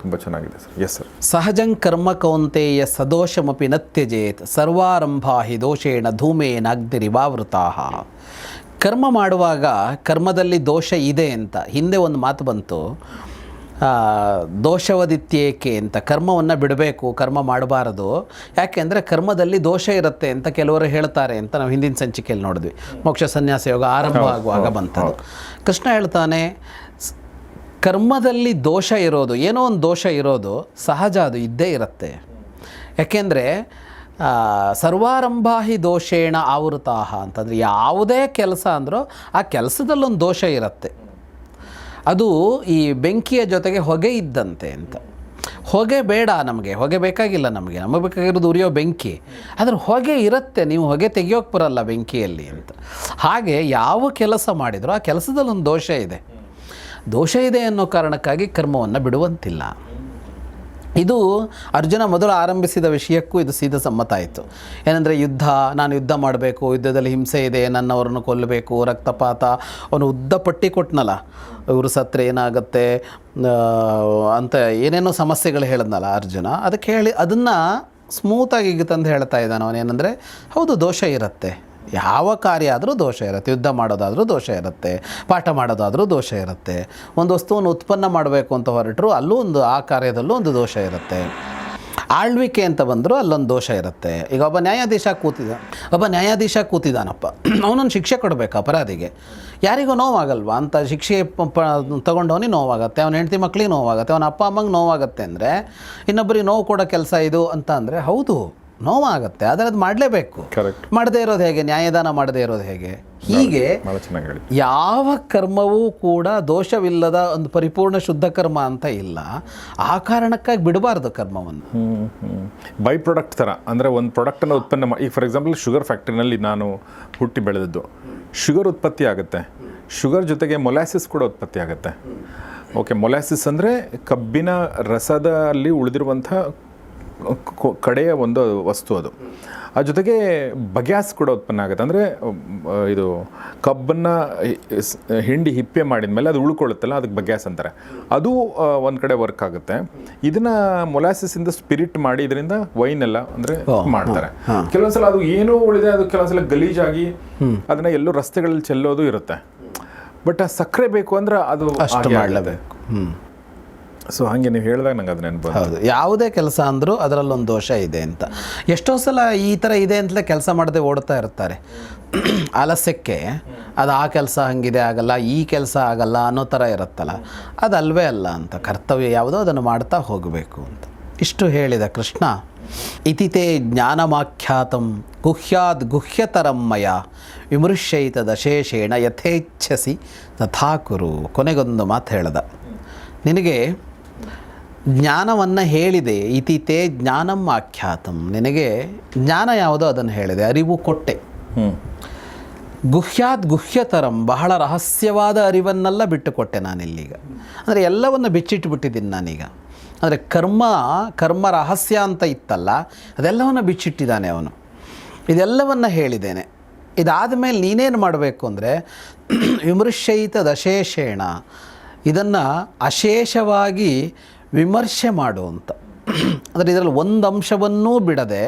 ತುಂಬ ಚೆನ್ನಾಗಿದೆ ಸರ್. ಎಸ್ ಸರ್ ಸಹಜಂ ಕರ್ಮ ಕೌಂತೆಯ ಸದೋಷಮಪಿ ನತ್ಯಜೇತ್ ತ್ಯಜೇತ್ ಸರ್ವಾರಂಭಾ ಹಿ ದೋಷೇಣ ಧೂಮೇನ ಅಗ್ನಿರಿವಾವೃತಾ ಕರ್ಮ ಮಾಡುವಾಗ ಕರ್ಮದಲ್ಲಿ ದೋಷ ಇದೆ ಅಂತ ಹಿಂದೆ ಒಂದು ಮಾತು ಬಂತು. ದೋಷವದಿತ್ಯೇಕೆ ಅಂತ ಕರ್ಮವನ್ನು ಬಿಡಬೇಕು ಕರ್ಮ ಮಾಡಬಾರದು. ಯಾಕೆಂದರೆ ಕರ್ಮದಲ್ಲಿ ದೋಷ ಇರುತ್ತೆ ಅಂತ ಕೆಲವರು ಹೇಳ್ತಾರೆ ಅಂತ ನಾವು ಹಿಂದಿನ ಸಂಚಿಕೆಯಲ್ಲಿ ನೋಡಿದ್ವಿ. ಮೋಕ್ಷ ಸನ್ಯಾಸ ಯೋಗ ಆರಂಭ ಆಗುವಾಗ ಬಂತದು. ಕೃಷ್ಣ ಹೇಳ್ತಾನೆ ಕರ್ಮದಲ್ಲಿ ದೋಷ ಇರೋದು, ಏನೋ ಒಂದು ದೋಷ ಇರೋದು ಸಹಜ, ಅದು ಇದ್ದೇ ಇರುತ್ತೆ. ಯಾಕೆಂದರೆ ಸರ್ವಾರಂಭಾಹಿ ದೋಷೇಣ ಆವೃತಾಹ ಅಂತಂದರೆ ಯಾವುದೇ ಕೆಲಸ ಅಂದರೂ ಆ ಕೆಲಸದಲ್ಲೊಂದು ದೋಷ ಇರುತ್ತೆ. ಅದು ಈ ಬೆಂಕಿಯ ಜೊತೆಗೆ ಹೊಗೆ ಇದ್ದಂತೆ ಅಂತ. ಹೊಗೆ ಬೇಡ ನಮಗೆ, ಹೊಗೆ ಬೇಕಾಗಿಲ್ಲ ನಮಗೆ. ನಮಗೆ ಬೇಕಾಗಿರೋದು ಉರಿಯೋ ಬೆಂಕಿ. ಆದರೆ ಹೊಗೆ ಇರುತ್ತೆ, ನೀವು ಹೊಗೆ ತೆಗಿಯೋಕೆ ಬರಲ್ಲ ಬೆಂಕಿಯಲ್ಲಿ ಅಂತ. ಹಾಗೆ ಯಾವ ಕೆಲಸ ಮಾಡಿದರೂ ಆ ಕೆಲಸದಲ್ಲೊಂದು ದೋಷ ಇದೆ. ದೋಷ ಇದೆ ಅನ್ನೋ ಕಾರಣಕ್ಕಾಗಿ ಕರ್ಮವನ್ನು ಬಿಡುವಂತಿಲ್ಲ. ಇದು ಅರ್ಜುನ ಮೊದಲು ಆರಂಭಿಸಿದ ವಿಷಯಕ್ಕೂ ಇದು ಸೀದಾ ಸಮ್ಮತ ಆಯಿತು. ಏನಂದರೆ ಯುದ್ಧ, ನಾನು ಯುದ್ಧ ಮಾಡಬೇಕು, ಯುದ್ಧದಲ್ಲಿ ಹಿಂಸೆ ಇದೆ, ನನ್ನವರನ್ನು ಕೊಲ್ಲಬೇಕು ರಕ್ತಪಾತ, ಅವನು ಉದ್ದ ಪಟ್ಟಿ ಕೊಟ್ಟನಲ್ಲ ಇವರು ಸತ್ರೆ ಏನಾಗುತ್ತೆ? ಅಂತ ಏನೇನೋ ಸಮಸ್ಯೆಗಳು ಹೇಳಿದ್ನಲ್ಲ ಅರ್ಜುನ. ಅದಕ್ಕೆ ಹೇಳಿ ಅದನ್ನು ಸ್ಮೂತಾಗಿ ತಂದು ಹೇಳ್ತಾ ಇದ್ದಾನೆ ಅವನೇನೆಂದರೆ ಹೌದು, ದೋಷ ಇರುತ್ತೆ. ಯಾವ ಕಾರ್ಯ ಆದರೂ ದೋಷ ಇರುತ್ತೆ. ಯುದ್ಧ ಮಾಡೋದಾದರೂ ದೋಷ ಇರುತ್ತೆ. ಪಾಠ ಮಾಡೋದಾದರೂ ದೋಷ ಇರುತ್ತೆ. ಒಂದು ವಸ್ತುವನ್ನು ಉತ್ಪನ್ನ ಮಾಡಬೇಕು ಅಂತ ಹೊರಟರು ಅಲ್ಲೂ ಒಂದು, ಆ ಕಾರ್ಯದಲ್ಲೂ ಒಂದು ದೋಷ ಇರುತ್ತೆ. ಆಳ್ವಿಕೆ ಅಂತ ಬಂದರೂ ಅಲ್ಲೊಂದು ದೋಷ ಇರುತ್ತೆ. ಈಗ ಒಬ್ಬ ನ್ಯಾಯಾಧೀಶ ಕೂತಿದ, ಒಬ್ಬ ನ್ಯಾಯಾಧೀಶ ಕೂತಿದ್ದಾನಪ್ಪ ಅವನೊಂದು ಶಿಕ್ಷೆ ಕೊಡಬೇಕು ಅಪರಾಧಿಗೆ. ಯಾರಿಗೂ ನೋವಾಗಲ್ವಾ? ಅಂತ ಶಿಕ್ಷೆ ಪ- ತೊಗೊಂಡವನಿಗೆ ನೋವಾಗುತ್ತೆ, ಅವನ ಹೆಂಡತಿ ಮಕ್ಳಿಗೆ ನೋವಾಗುತ್ತೆ, ಅವನ ಅಪ್ಪ ಅಮ್ಮಂಗೆ ನೋವಾಗುತ್ತೆ ಅಂದರೆ, ಇನ್ನೊಬ್ಬರಿಗೆ ನೋವು ಕೊಡೋ ಕೆಲಸ ಇದು ಅಂತ ಅಂದರೆ ಹೌದು. ನೋವಾಗುತ್ತೆ ಆದರೆ ಅದು ಮಾಡಲೇಬೇಕು. ಕರೆಕ್ಟ್ ಮಾಡದೇ ಇರೋದು ಹೇಗೆ? ನ್ಯಾಯದಾನ ಮಾಡದೇ ಇರೋದು ಹೇಗೆ? ಹೀಗೆ ಯಾವ ಕರ್ಮವೂ ಕೂಡ ದೋಷವಿಲ್ಲದ ಒಂದು ಪರಿಪೂರ್ಣ ಶುದ್ಧ ಕರ್ಮ ಅಂತ ಇಲ್ಲ. ಆ ಕಾರಣಕ್ಕಾಗಿ ಬಿಡಬಾರ್ದು ಕರ್ಮವನ್ನು. ಬೈ ಪ್ರೊಡಕ್ಟ್ ಥರ ಅಂದರೆ ಒಂದು ಪ್ರಾಡಕ್ಟನ್ನು ಉತ್ಪನ್ನ ಮಾಡಿ ಈಗ ಫಾರ್ ಎಕ್ಸಾಂಪಲ್ ಶುಗರ್ ಫ್ಯಾಕ್ಟ್ರಿನಲ್ಲಿ ನಾನು ಹುಟ್ಟಿ ಬೆಳೆದದ್ದು. ಶುಗರ್ ಉತ್ಪತ್ತಿ ಆಗುತ್ತೆ. ಶುಗರ್ ಜೊತೆಗೆ ಮೊಲಾಸಿಸ್ ಕೂಡ ಉತ್ಪತ್ತಿ ಆಗುತ್ತೆ. ಓಕೆ ಮೊಲಾಸಿಸ್ ಅಂದರೆ ಕಬ್ಬಿನ ರಸದಲ್ಲಿ ಉಳಿದಿರುವಂಥ ಕಡೆಯ ಒಂದು ವಸ್ತು ಅದು. ಆ ಜೊತೆಗೆ ಬಗ್ಯಾಸ್ ಕೂಡ ಉತ್ಪನ್ನ ಆಗುತ್ತೆ. ಅಂದರೆ ಇದು ಕಬ್ಬನ್ನು ಹಿಂಡಿ ಹಿಪ್ಪೆ ಮಾಡಿದ ಮೇಲೆ ಅದು ಉಳ್ಕೊಳ್ಳುತ್ತಲ್ಲ ಅದಕ್ಕೆ ಬಗ್ಯಾಸ್ ಅಂತಾರೆ. ಅದು ಒಂದು ಕಡೆ ವರ್ಕ್ ಆಗುತ್ತೆ. ಇದನ್ನ ಮೊಲಾಸಿಸಿಂದ ಸ್ಪಿರಿಟ್ ಮಾಡಿ ಇದರಿಂದ ವೈನ್ ಎಲ್ಲ ಅಂದರೆ ಮಾಡ್ತಾರೆ. ಕೆಲವೊಂದ್ಸಲ ಅದು ಏನೋ ಉಳಿದೆ ಅದು ಕೆಲವೊಂದ್ಸಲ ಗಲೀಜಾಗಿ ಅದನ್ನ ಎಲ್ಲೋ ರಸ್ತೆಗಳಲ್ಲಿ ಚೆಲ್ಲೋದು ಇರುತ್ತೆ. ಬಟ್ ಆ ಸಕ್ಕರೆ ಬೇಕು ಅಂದ್ರೆ ಅದು ಅಷ್ಟು ಮಾಡಲೇಬೇಕು. ಸೊ ಹಾಗೆ ನೀವು ಹೇಳಿದಾಗ ನಂಗೆ ಅದು ನೆನಪು ಹೌದು. ಯಾವುದೇ ಕೆಲಸ ಅಂದರೂ ಅದರಲ್ಲೊಂದು ದೋಷ ಇದೆ ಅಂತ. ಎಷ್ಟೋ ಸಲ ಈ ಥರ ಇದೆ ಅಂತಲೇ ಕೆಲಸ ಮಾಡದೆ ಓಡ್ತಾ ಇರ್ತಾರೆ. ಆಲಸ್ಯಕ್ಕೆ ಅದು ಆ ಕೆಲಸ ಹಂಗಿದೆ, ಆಗಲ್ಲ, ಈ ಕೆಲಸ ಆಗಲ್ಲ ಅನ್ನೋ ಥರ ಇರುತ್ತಲ್ಲ. ಅದು ಅಲ್ವೇ ಅಲ್ಲ ಅಂತ. ಕರ್ತವ್ಯ ಯಾವುದೋ ಅದನ್ನು ಮಾಡ್ತಾ ಹೋಗಬೇಕು ಅಂತ. ಇಷ್ಟು ಹೇಳಿದ ಕೃಷ್ಣ, ಇತಿತೇ ಜ್ಞಾನಮಾಖ್ಯಾತಂ ಗುಹ್ಯಾದ್ ಗುಹ್ಯತರಮ್ಮಯ ವಿಮೃಶ್ಯೈತದಶೇಷೇಣ ಯಥೇಚ್ಛಸಿ ತಥಾಕುರು ಕೊನೆಗೊಂದು ಮಾತು ಹೇಳ್ದ. ನಿನಗೆ ಜ್ಞಾನವನ್ನು ಹೇಳಿದೆ. ಇತಿತೆ ಜ್ಞಾನಂ ಆಖ್ಯಾತಂ. ನಿನಗೆ ಜ್ಞಾನ ಯಾವುದೋ ಅದನ್ನು ಹೇಳಿದೆ. ಅರಿವು ಕೊಟ್ಟೆ. ಗುಹ್ಯಾತ್ ಗುಹ್ಯತರಂ. ಬಹಳ ರಹಸ್ಯವಾದ ಅರಿವನ್ನೆಲ್ಲ ಬಿಟ್ಟುಕೊಟ್ಟೆ ನಾನಿಲ್ಲೀಗ. ಅಂದರೆ ಎಲ್ಲವನ್ನು ಬಿಚ್ಚಿಟ್ಟುಬಿಟ್ಟಿದ್ದೀನಿ ನಾನೀಗ. ಅಂದರೆ ಕರ್ಮ ಕರ್ಮ ರಹಸ್ಯ ಅಂತ ಇತ್ತಲ್ಲ ಅದೆಲ್ಲವನ್ನು ಬಿಚ್ಚಿಟ್ಟಿದ್ದಾನೆ ಅವನು. ಇದೆಲ್ಲವನ್ನು ಹೇಳಿದ್ದೇನೆ. ಇದಾದ ಮೇಲೆ ನೀನೇನು ಮಾಡಬೇಕು ಅಂದರೆ ವಿಮರ್ಶಯಿತ ದಶೇಷೇಣ. ಇದನ್ನು ಅಶೇಷವಾಗಿ ವಿಮರ್ಶೆ ಮಾಡು ಅಂತ. ಅಂದರೆ ಇದರಲ್ಲಿ ಒಂದು ಅಂಶವನ್ನೂ ಬಿಡದೆ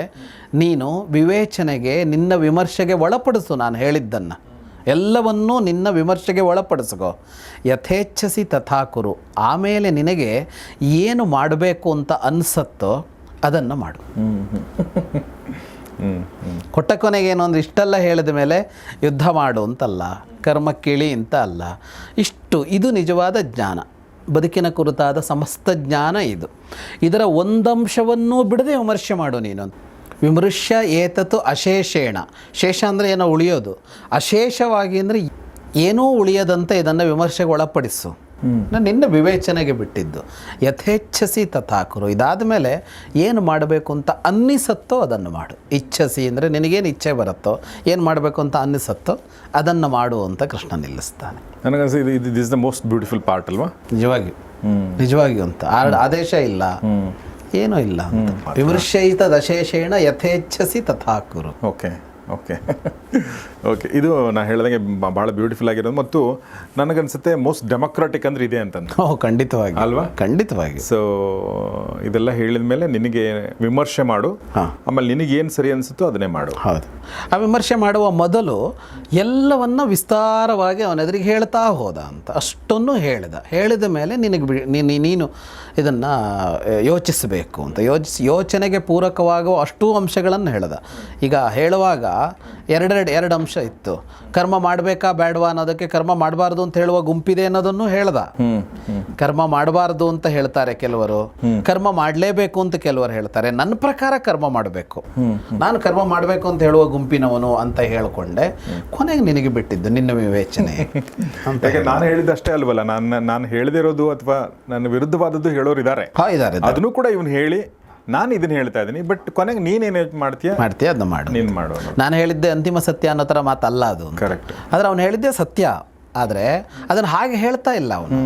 ನೀನು ವಿವೇಚನೆಗೆ ನಿನ್ನ ವಿಮರ್ಶೆಗೆ ಒಳಪಡಿಸು ನಾನು ಹೇಳಿದ್ದನ್ನು. ಎಲ್ಲವನ್ನೂ ನಿನ್ನ ವಿಮರ್ಶೆಗೆ ಒಳಪಡಿಸ್ಕೋ. ಯಥೇಚ್ಛಸಿ ತಥಾಕುರು. ಆಮೇಲೆ ನಿನಗೆ ಏನು ಮಾಡಬೇಕು ಅಂತ ಅನಿಸತ್ತೋ ಅದನ್ನು ಮಾಡು. ಕೊಟ್ಟ ಕೊನೆಗೆ ಏನು ಅಂದ್ರೆ ಇಷ್ಟೆಲ್ಲ ಹೇಳಿದ ಮೇಲೆ ಯುದ್ಧ ಮಾಡು ಅಂತಲ್ಲ, ಕರ್ಮಕ್ಕಿಳಿ ಅಂತ ಅಲ್ಲ. ಇಷ್ಟು. ಇದು ನಿಜವಾದ ಜ್ಞಾನ. ಬದುಕಿನ ಕುರಿತಾದ ಸಮಸ್ತ ಜ್ಞಾನ ಇದು. ಇದರ ಒಂದಂಶವನ್ನೂ ಬಿಡದೆ ವಿಮರ್ಶೆ ಮಾಡು ನೀನು ವಿಮರ್ಶ್ಯ ಏತತ್ತು ಅಶೇಷೇಣ. ಶೇಷ ಅಂದರೆ ಏನೋ ಉಳಿಯೋದು. ಅಶೇಷವಾಗಿ ಅಂದರೆ ಏನೂ ಉಳಿಯದಂತೆ ಇದನ್ನು ವಿಮರ್ಶೆಗೆ ಒಳಪಡಿಸು. ನಾನು ನಿನ್ನ ವಿವೇಚನೆಗೆ ಬಿಟ್ಟಿದ್ದು. ಯಥೇಚ್ಛಸಿ ತಥಾಕುರು. ಇದಾದ ಮೇಲೆ ಏನು ಮಾಡಬೇಕು ಅಂತ ಅನ್ನಿಸತ್ತೋ ಅದನ್ನು ಮಾಡು. ಇಚ್ಛಸಿ ಅಂದರೆ ನಿನಗೇನು ಇಚ್ಛೆ ಬರುತ್ತೋ ಏನು ಮಾಡಬೇಕು ಅಂತ ಅನ್ನಿಸತ್ತೋ ಅದನ್ನು ಮಾಡು ಅಂತ ಕೃಷ್ಣ ನಿಲ್ಲಿಸ್ತಾನೆ. ನನಗನ್ಸ ಇದು ಇದು is the most beautiful part ಅಲ್ವಾ? ನಿಜವಾಗಿಯೂ ನಿಜವಾಗಿಯೂ ಅಂತ. ಆ- ಆದೇಶ ಇಲ್ಲ. ಏನೂ ಇಲ್ಲ ವಿಮರ್ಶಯಿತ ದಶೇಷೇಣ ಯಥೇಚ್ಛಸಿ ತಥಾಕುರು. ಓಕೆ. ಓಕೆ. [laughs] ಓಕೆ ಇದು ನಾನು ಹೇಳ್ದಂಗೆ ಭಾಳ ಬ್ಯೂಟಿಫುಲ್ ಆಗಿರೋದು ಮತ್ತು ನನಗನ್ಸುತ್ತೆ ಮೋಸ್ಟ್ ಡೆಮೊಕ್ರಾಟಿಕ್ ಅಂದ್ರೆ ಇದೆ ಅಂತ ಖಂಡಿತವಾಗಿ. ಅಲ್ವಾ? ಖಂಡಿತವಾಗಿ. ಸೊ ಇದೆಲ್ಲ ಹೇಳಿದ ಮೇಲೆ ನಿನಗೆ ವಿಮರ್ಶೆ ಮಾಡು. ಹಾ. ಆಮೇಲೆ ನಿನಗೆ ಏನು ಸರಿ ಅನಿಸುತ್ತೋ ಅದನ್ನೇ ಮಾಡು. ಹೌದು. ಆ ವಿಮರ್ಶೆ ಮಾಡುವ ಮೊದಲು ಎಲ್ಲವನ್ನ ವಿಸ್ತಾರವಾಗಿ ಅವನ ಎದುರಿಗೆ ಹೇಳ್ತಾ ಹೋದ ಅಂತ. ಅಷ್ಟನ್ನು ಹೇಳಿದ. ಹೇಳಿದ ಮೇಲೆ ನಿನಗೆ ನೀನು ಇದನ್ನು ಯೋಚಿಸಬೇಕು ಅಂತ. ಯೋಚಿಸಿ ಯೋಚನೆಗೆ ಪೂರಕವಾಗುವ ಅಷ್ಟೂ ಅಂಶಗಳನ್ನು ಹೇಳಿದ. ಈಗ ಹೇಳುವಾಗ ಎರಡೆರಡು ಎರಡು ಅಂಶ ಇತ್ತು. ಕರ್ಮ ಮಾಡಬೇಕಾ ಬೇಡವಾ ಅನ್ನೋದಕ್ಕೆ ಕರ್ಮ ಮಾಡಬಾರ್ದು ಅಂತ ಹೇಳುವ ಗುಂಪಿದೆ ಅನ್ನೋದನ್ನು ಹೇಳ್ದ. ಕರ್ಮ ಮಾಡಬಾರ್ದು ಅಂತ ಹೇಳ್ತಾರೆ ಕೆಲವರು. ಕರ್ಮ ಮಾಡಲೇಬೇಕು ಅಂತ ಕೆಲವರು ಹೇಳ್ತಾರೆ. ನನ್ನ ಪ್ರಕಾರ ಕರ್ಮ ಮಾಡಬೇಕು. ನಾನು ಕರ್ಮ ಮಾಡಬೇಕು ಅಂತ ಹೇಳುವ ಗುಂಪಿನವನು ಅಂತ ಹೇಳ್ಕೊಂಡೆ. ಕೊನೆಗೆ ನಿನಗೆ ಬಿಟ್ಟಿದ್ದು ನಿನ್ನ ವಿವೇಚನೆ. [laughs] ಅಂತ ನಾನು ಹೇಳಿದಷ್ಟೇ ಅಲ್ವಲ್ಲ? ನಾನು ನಾನು ಹೇಳದಿರೋದು ಅಥವಾ ನನ್ನ ವಿರುದ್ಧವಾದದ್ದು ಹೇಳೋರು ಇದ್ದಾರೆ ಅದನ್ನು ಕೂಡ ಇವನು ಹೇಳಿ ನಾನು ಇದನ್ನ ಹೇಳ್ತಾ ಇದ್ದೀನಿ ಬಟ್ ಕೊನೆಗೆ ನೀನೇನು ಮಾಡ್ತೀಯ? ಮಾಡ್ತೀಯ? ಅದನ್ನ ಮಾಡು. ನೀನು ಮಾಡು ನಾನು ಹೇಳಿದ್ದೆ ಅಂತಿಮ ಸತ್ಯ ಅನ್ನೋ ಥರ ಮಾತಲ್ಲ ಅದು. ಕರೆಕ್ಟ್ ಆದರೆ ಅವನು ಹೇಳಿದ್ದೆ ಸತ್ಯ. ಆದರೆ ಅದನ್ನು ಹಾಗೆ ಹೇಳ್ತಾ ಇಲ್ಲ ಅವನು.